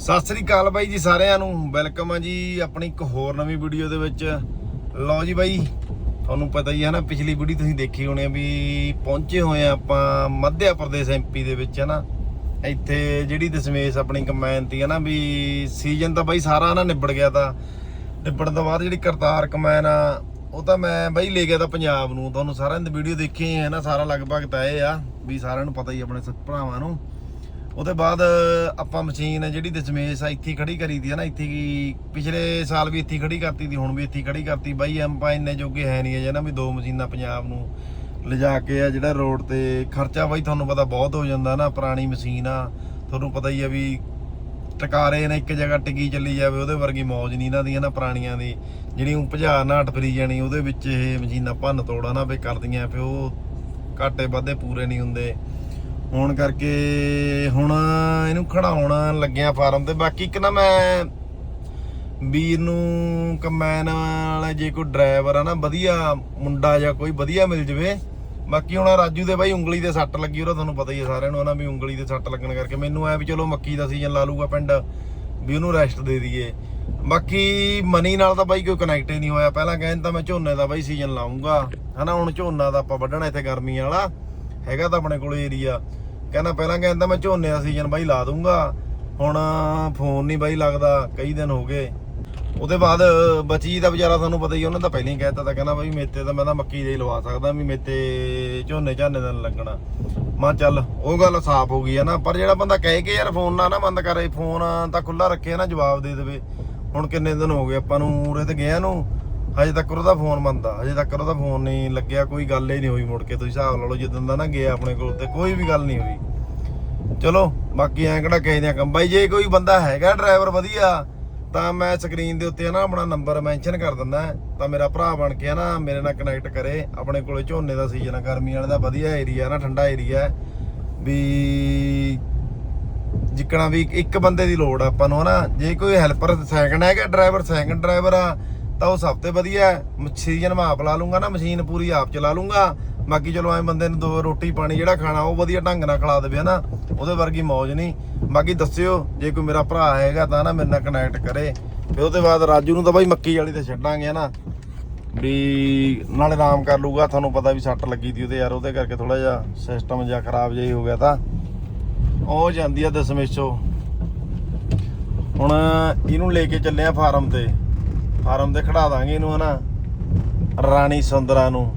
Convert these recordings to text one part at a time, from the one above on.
ਸਤਿ ਸ੍ਰੀ ਅਕਾਲ ਬਾਈ ਜੀ ਸਾਰਿਆਂ ਨੂੰ। ਵੈਲਕਮ ਆ ਜੀ ਆਪਣੀ ਇੱਕ ਹੋਰ ਨਵੀਂ ਵੀਡੀਓ ਦੇ ਵਿੱਚ। ਲਓ ਜੀ ਬਾਈ, ਤੁਹਾਨੂੰ ਪਤਾ ਹੀ ਹੈ ਨਾ, ਪਿਛਲੀ ਵੀਡੀਓ ਤੁਸੀਂ ਦੇਖੀ ਹੋਣੀ ਆ ਵੀ ਪਹੁੰਚੇ ਹੋਏ ਆ ਆਪਾਂ ਮੱਧਿਆ ਪ੍ਰਦੇਸ਼ ਐਮਪੀ ਦੇ ਵਿੱਚ, ਹੈ ਨਾ। ਇੱਥੇ ਜਿਹੜੀ ਦਸ਼ਮੇਸ਼ ਆਪਣੀ ਕਮੈਨ ਤੀ ਹੈ ਨਾ ਵੀ ਸੀਜ਼ਨ ਤਾਂ ਬਾਈ ਸਾਰਾ ਨਾ ਨਿਬੜ ਗਿਆ ਤਾਂ। ਨਿਬੜਨ ਤੋਂ ਬਾਅਦ ਜਿਹੜੀ ਕਰਤਾਰ ਕਮੈਨ ਆ, ਉਹ ਤਾਂ ਮੈਂ ਬਾਈ ਲੈ ਗਿਆ ਤਾਂ ਪੰਜਾਬ ਨੂੰ। ਤੁਹਾਨੂੰ ਸਾਰਿਆਂ ਦੀ ਵੀਡੀਓ ਦੇਖੀ ਹੈ ਨਾ, ਸਾਰਾ ਲਗਭਗ ਤਾਂ ਇਹ ਆ ਵੀ ਸਾਰਿਆਂ ਨੂੰ ਪਤਾ ਹੀ ਆਪਣੇ ਸ- ਭਰਾਵਾਂ ਨੂੰ। ਉਹਦੇ ਬਾਅਦ ਆਪਾਂ ਮਸ਼ੀਨ ਜਿਹੜੀ ਦਸ਼ਮੇਸ਼ ਆ, ਇੱਥੇ ਹੀ ਖੜੀ ਕਰੀ ਦੀ ਆ ਨਾ, ਇੱਥੇ ਹੀ ਪਿਛਲੇ ਸਾਲ ਵੀ ਇੱਥੇ ਹੀ ਖੜੀ ਕਰਤੀ ਦੀ ਹੁਣ ਵੀ ਇੱਥੇ ਹੀ ਖੜੀ ਕਰਤੀ। ਬਾਈ ਆਪਾਂ ਇੰਨੇ ਜੋਗੇ ਹੈ ਨਹੀਂ ਹੈ ਨਾ ਵੀ ਦੋ ਮਸ਼ੀਨਾਂ ਪੰਜਾਬ ਨੂੰ ਲਿਜਾ ਕੇ ਆ, ਜਿਹੜਾ ਰੋਡ ਤੇ ਖਰਚਾ ਬਾਈ ਤੁਹਾਨੂੰ ਪਤਾ ਬਹੁਤ ਹੋ ਜਾਂਦਾ ਨਾ, ਪੁਰਾਣੀ ਮਸ਼ੀਨ ਆ। ਤੁਹਾਨੂੰ ਪਤਾ ਹੀ ਆ ਵੀ ਟਕਾਰੇ ਨੇ, ਇੱਕ ਜਗ੍ਹਾ ਟਿਕੀ ਚੱਲੀ ਜਾਵੇ, ਉਹਦੇ ਵਰਗੀ ਮੌਜ ਨਹੀਂ ਇਹਨਾਂ ਦੀਆਂ ਨਾ ਪੁਰਾਣੀਆਂ ਦੀ। ਜਿਹੜੀ ਉਹ ਭਜਾ ਨਾਟ ਫਰੀ ਜਾਣੀ, ਉਹਦੇ ਵਿੱਚ ਇਹ ਮਸ਼ੀਨਾਂ ਭੰਨ ਤੋੜਾ ਨਾ, ਵੀ ਕਰਦੀਆਂ, ਫਿਰ ਉਹ ਘਾਟੇ ਵਾਧੇ ਪੂਰੇ ਨਹੀਂ ਹੁੰਦੇ। ਹੋਣ ਕਰਕੇ ਹੁਣ ਇਹਨੂੰ ਖੜਾਉਣ ਲੱਗਿਆ ਫਾਰਮ ਤੇ। ਬਾਕੀ ਇੱਕ ਨਾ ਮੈਂ ਵੀਰ ਨੂੰ ਕਮੈਨ ਵਾਲਾ ਜੇ ਕੋਈ ਡਰਾਈਵਰ ਆ ਨਾ, ਵਧੀਆ ਮੁੰਡਾ ਜਾਂ ਕੋਈ ਵਧੀਆ ਮਿਲ ਜਵੇ। ਬਾਕੀ ਹੁਣ ਰਾਜੂ ਦੇ ਬਾਈ ਉਂਗਲੀ ਤੇ ਸੱਟ ਲੱਗੀ, ਉਹਦਾ ਤੁਹਾਨੂੰ ਪਤਾ ਹੀ ਹੈ ਸਾਰਿਆਂ ਨੂੰ ਨਾ ਵੀ ਉਂਗਲੀ ਤੇ ਸੱਟ ਲੱਗਣ ਕਰਕੇ। ਮੈਨੂੰ ਐ ਵੀ ਚਲੋ ਮੱਕੀ ਦਾ ਸੀਜ਼ਨ ਲਾ ਲੂਗਾ ਪਿੰਡ, ਵੀ ਉਹਨੂੰ ਰੈਸਟ ਦੇ ਦਈਏ। ਬਾਕੀ ਮਨੀ ਨਾਲ ਤਾਂ ਬਾਈ ਕੋਈ ਕਨੈਕਟ ਹੀ ਨਹੀਂ ਹੋਇਆ। ਪਹਿਲਾਂ ਕਹਿੰਦਾ ਤਾਂ ਮੈਂ ਝੋਨੇ ਦਾ ਬਾਈ ਸੀਜ਼ਨ ਲਾਉਂਗਾ ਹਨਾ, ਹੁਣ ਝੋਨਾ ਦਾ ਆਪਾਂ ਵੱਢਣਾ ਇੱਥੇ ਗਰਮੀਆਂ ਵਾਲਾ। ਹੈਗਾ ਤਾਂ ਆਪਣੇ ਕੋਲ ਏਰੀਆ ਕਹਿੰਦਾ ਪਹਿਲਾਂ ਕਹਿੰਦਾ ਮੈਂ ਝੋਨੇ ਦਾ ਸੀਜ਼ਨ ਬਾਈ ਲਾ ਦੂੰਗਾ ਹੁਣ ਫੋਨ ਨਹੀਂ ਬਾਈ ਲੱਗਦਾ, ਕਈ ਦਿਨ ਹੋ ਗਏ। ਉਹਦੇ ਬਾਅਦ ਬਚੀ ਦਾ ਵਿਚਾਰਾ ਤੁਹਾਨੂੰ ਪਤਾ ਹੀ ਉਹਨੇ ਤਾਂ ਪਹਿਲਾਂ ਹੀ ਕਹਿਤਾ ਤਾਂ ਕਹਿੰਦਾ ਬਾਈ ਮੇਤੇ ਤਾਂ ਮੈਂ ਤਾਂ ਮੱਕੀ ਦੇ ਹੀ ਲਵਾ ਸਕਦਾ ਵੀ ਮੇਤੇ ਝੋਨੇ ਝਾਨੇ ਦਾ ਲੱਗਣਾ। ਮਾ ਚੱਲ, ਉਹ ਗੱਲ ਸਾਫ਼ ਹੋ ਗਈ ਹੈ ਨਾ, ਪਰ ਜਿਹੜਾ ਬੰਦਾ ਕਹੇ ਕਿ ਯਾਰ ਫੋਨ ਨਾ ਨਾ ਬੰਦ ਕਰੇ ਫੋਨ ਤਾਂ ਖੁੱਲਾ ਰੱਖੇ ਨਾ, ਜਵਾਬ ਦੇ ਦੇਵੇ। ਹੁਣ ਕਿੰਨੇ ਦਿਨ ਹੋ ਗਏ ਆਪਾਂ ਨੂੰ, ਉਰੇ ਤੇ ਗਿਆ ਨੂੰ। ਹਜੇ ਤੱਕ ਉਹਦਾ ਫੋਨ ਬੰਦਾ ਹਜੇ ਤੱਕ ਉਹਦਾ ਫੋਨ ਨਹੀਂ ਲੱਗਿਆ, ਕੋਈ ਗੱਲ ਹੀ ਨਹੀਂ ਹੋਈ ਮੁੜ ਕੇ, ਤੁਸੀਂ ਹਿਸਾਬ ਲਾ ਲਓ ਜਦੋਂ ਦਾ ਨਾ ਗਿਆ ਆਪਣੇ ਕੋਲ ਤੇ ਕੋਈ ਵੀ ਗੱਲ ਨਹੀਂ ਹੋਈ। ਚਲੋ, ਬਾਕੀ ਐਂ ਕਿਹੜਾ ਕਿਸੇ ਦੀਆਂ ਕੰਮ, ਬਾਈ ਜੇ ਕੋਈ ਬੰਦਾ ਹੈਗਾ ਡਰਾਈਵਰ ਵਧੀਆ, ਤਾਂ ਮੈਂ ਸਕਰੀਨ ਦੇ ਉੱਤੇ ਨਾ ਆਪਣਾ ਨੰਬਰ ਮੈਂਸ਼ਨ ਕਰ ਦਿੰਦਾ, ਤਾਂ ਮੇਰਾ ਭਰਾ ਬਣ ਕੇ ਨਾ, ਮੇਰੇ ਨਾਲ ਕਨੈਕਟ ਕਰੇ, ਆਪਣੇ ਕੋਲੇ ਝੋਨੇ ਦਾ ਸੀਜ਼ਨ ਆ, ਗਰਮੀ ਵਾਲੇ ਦਾ ਵਧੀਆ ਏਰੀਆ ਨਾ, ਠੰਡਾ ਏਰੀਆ ਵੀ ਜਿੱਕਣਾ ਵੀ ਇੱਕ ਬੰਦੇ ਦੀ ਲੋੜ ਆ ਆਪਾਂ ਨੂੰ, ਹਨਾ? ਜੇ ਕੋਈ ਹੈਲਪਰ ਸੈਕੰਡ ਹੈਗਾ ਡਰਾਈਵਰ ਸੈਕੰਡ ਡਰਾਈਵਰ ਆ ਤਾਂ ਉਹ ਸਭ ਤੋਂ ਵਧੀਆ ਸੀਜ਼ਨ ਮੈਂ ਆਪ ਲਾ ਲੂੰਗਾ ਨਾ, ਮਸ਼ੀਨ ਪੂਰੀ ਆਪ ਚਲਾ ਲੂੰਗਾ। ਬਾਕੀ ਚਲੋ ਐ ਬੰਦੇ ਨੂੰ ਦੋ ਰੋਟੀ ਪਾਣੀ ਜਿਹੜਾ ਖਾਣਾ, ਉਹ ਵਧੀਆ ਢੰਗ ਨਾਲ ਖਿਲਾ ਦੇਵੇ ਹਨਾ। ਉਹਦੇ ਵਰਗੀ ਮੌਜ ਨਹੀਂ। ਬਾਕੀ ਦੱਸਿਓ, ਜੇ ਕੋਈ ਮੇਰਾ ਭਰਾ ਹੈਗਾ ਤਾਂ ਨਾ ਮੇਰੇ ਨਾਲ ਕਨੈਕਟ ਕਰੇ। ਫਿਰ ਉਹਦੇ ਬਾਅਦ ਰਾਜੂ ਨੂੰ ਤਾਂ ਬਾਈ ਮੱਕੀ ਵਾਲੀ ਤੇ ਛੱਡਾਂਗੇ ਹਨਾ। ਵੀ ਨਾਲੇ ਆਰਾਮ ਕਰ ਲੂਗਾ ਤੁਹਾਨੂੰ ਪਤਾ ਵੀ ਸੱਟ ਲੱਗੀ ਦੀ ਉਹਦੇ ਯਾਰ, ਉਹਦੇ ਕਰਕੇ ਥੋੜਾ ਜਿਹਾ ਸਿਸਟਮ ਜਿਹਾ ਖਰਾਬ ਜਿਹਾ ਹੋ ਗਿਆ ਤਾਂ। ਉਹ ਜਾਂਦੀ ਆ ਦਸਮੇਸ਼ੋ। ਹੁਣ ਇਹਨੂੰ ਲੈ ਕੇ ਚੱਲੇ ਆ ਫਾਰਮ ਤੇ। ਫਾਰਮ ਤੇ ਖੜਾ ਦਾਂਗੇ ਇਹਨੂੰ ਹਨਾ। ਰਾਣੀ ਸੁੰਦਰਾ ਨੂੰ।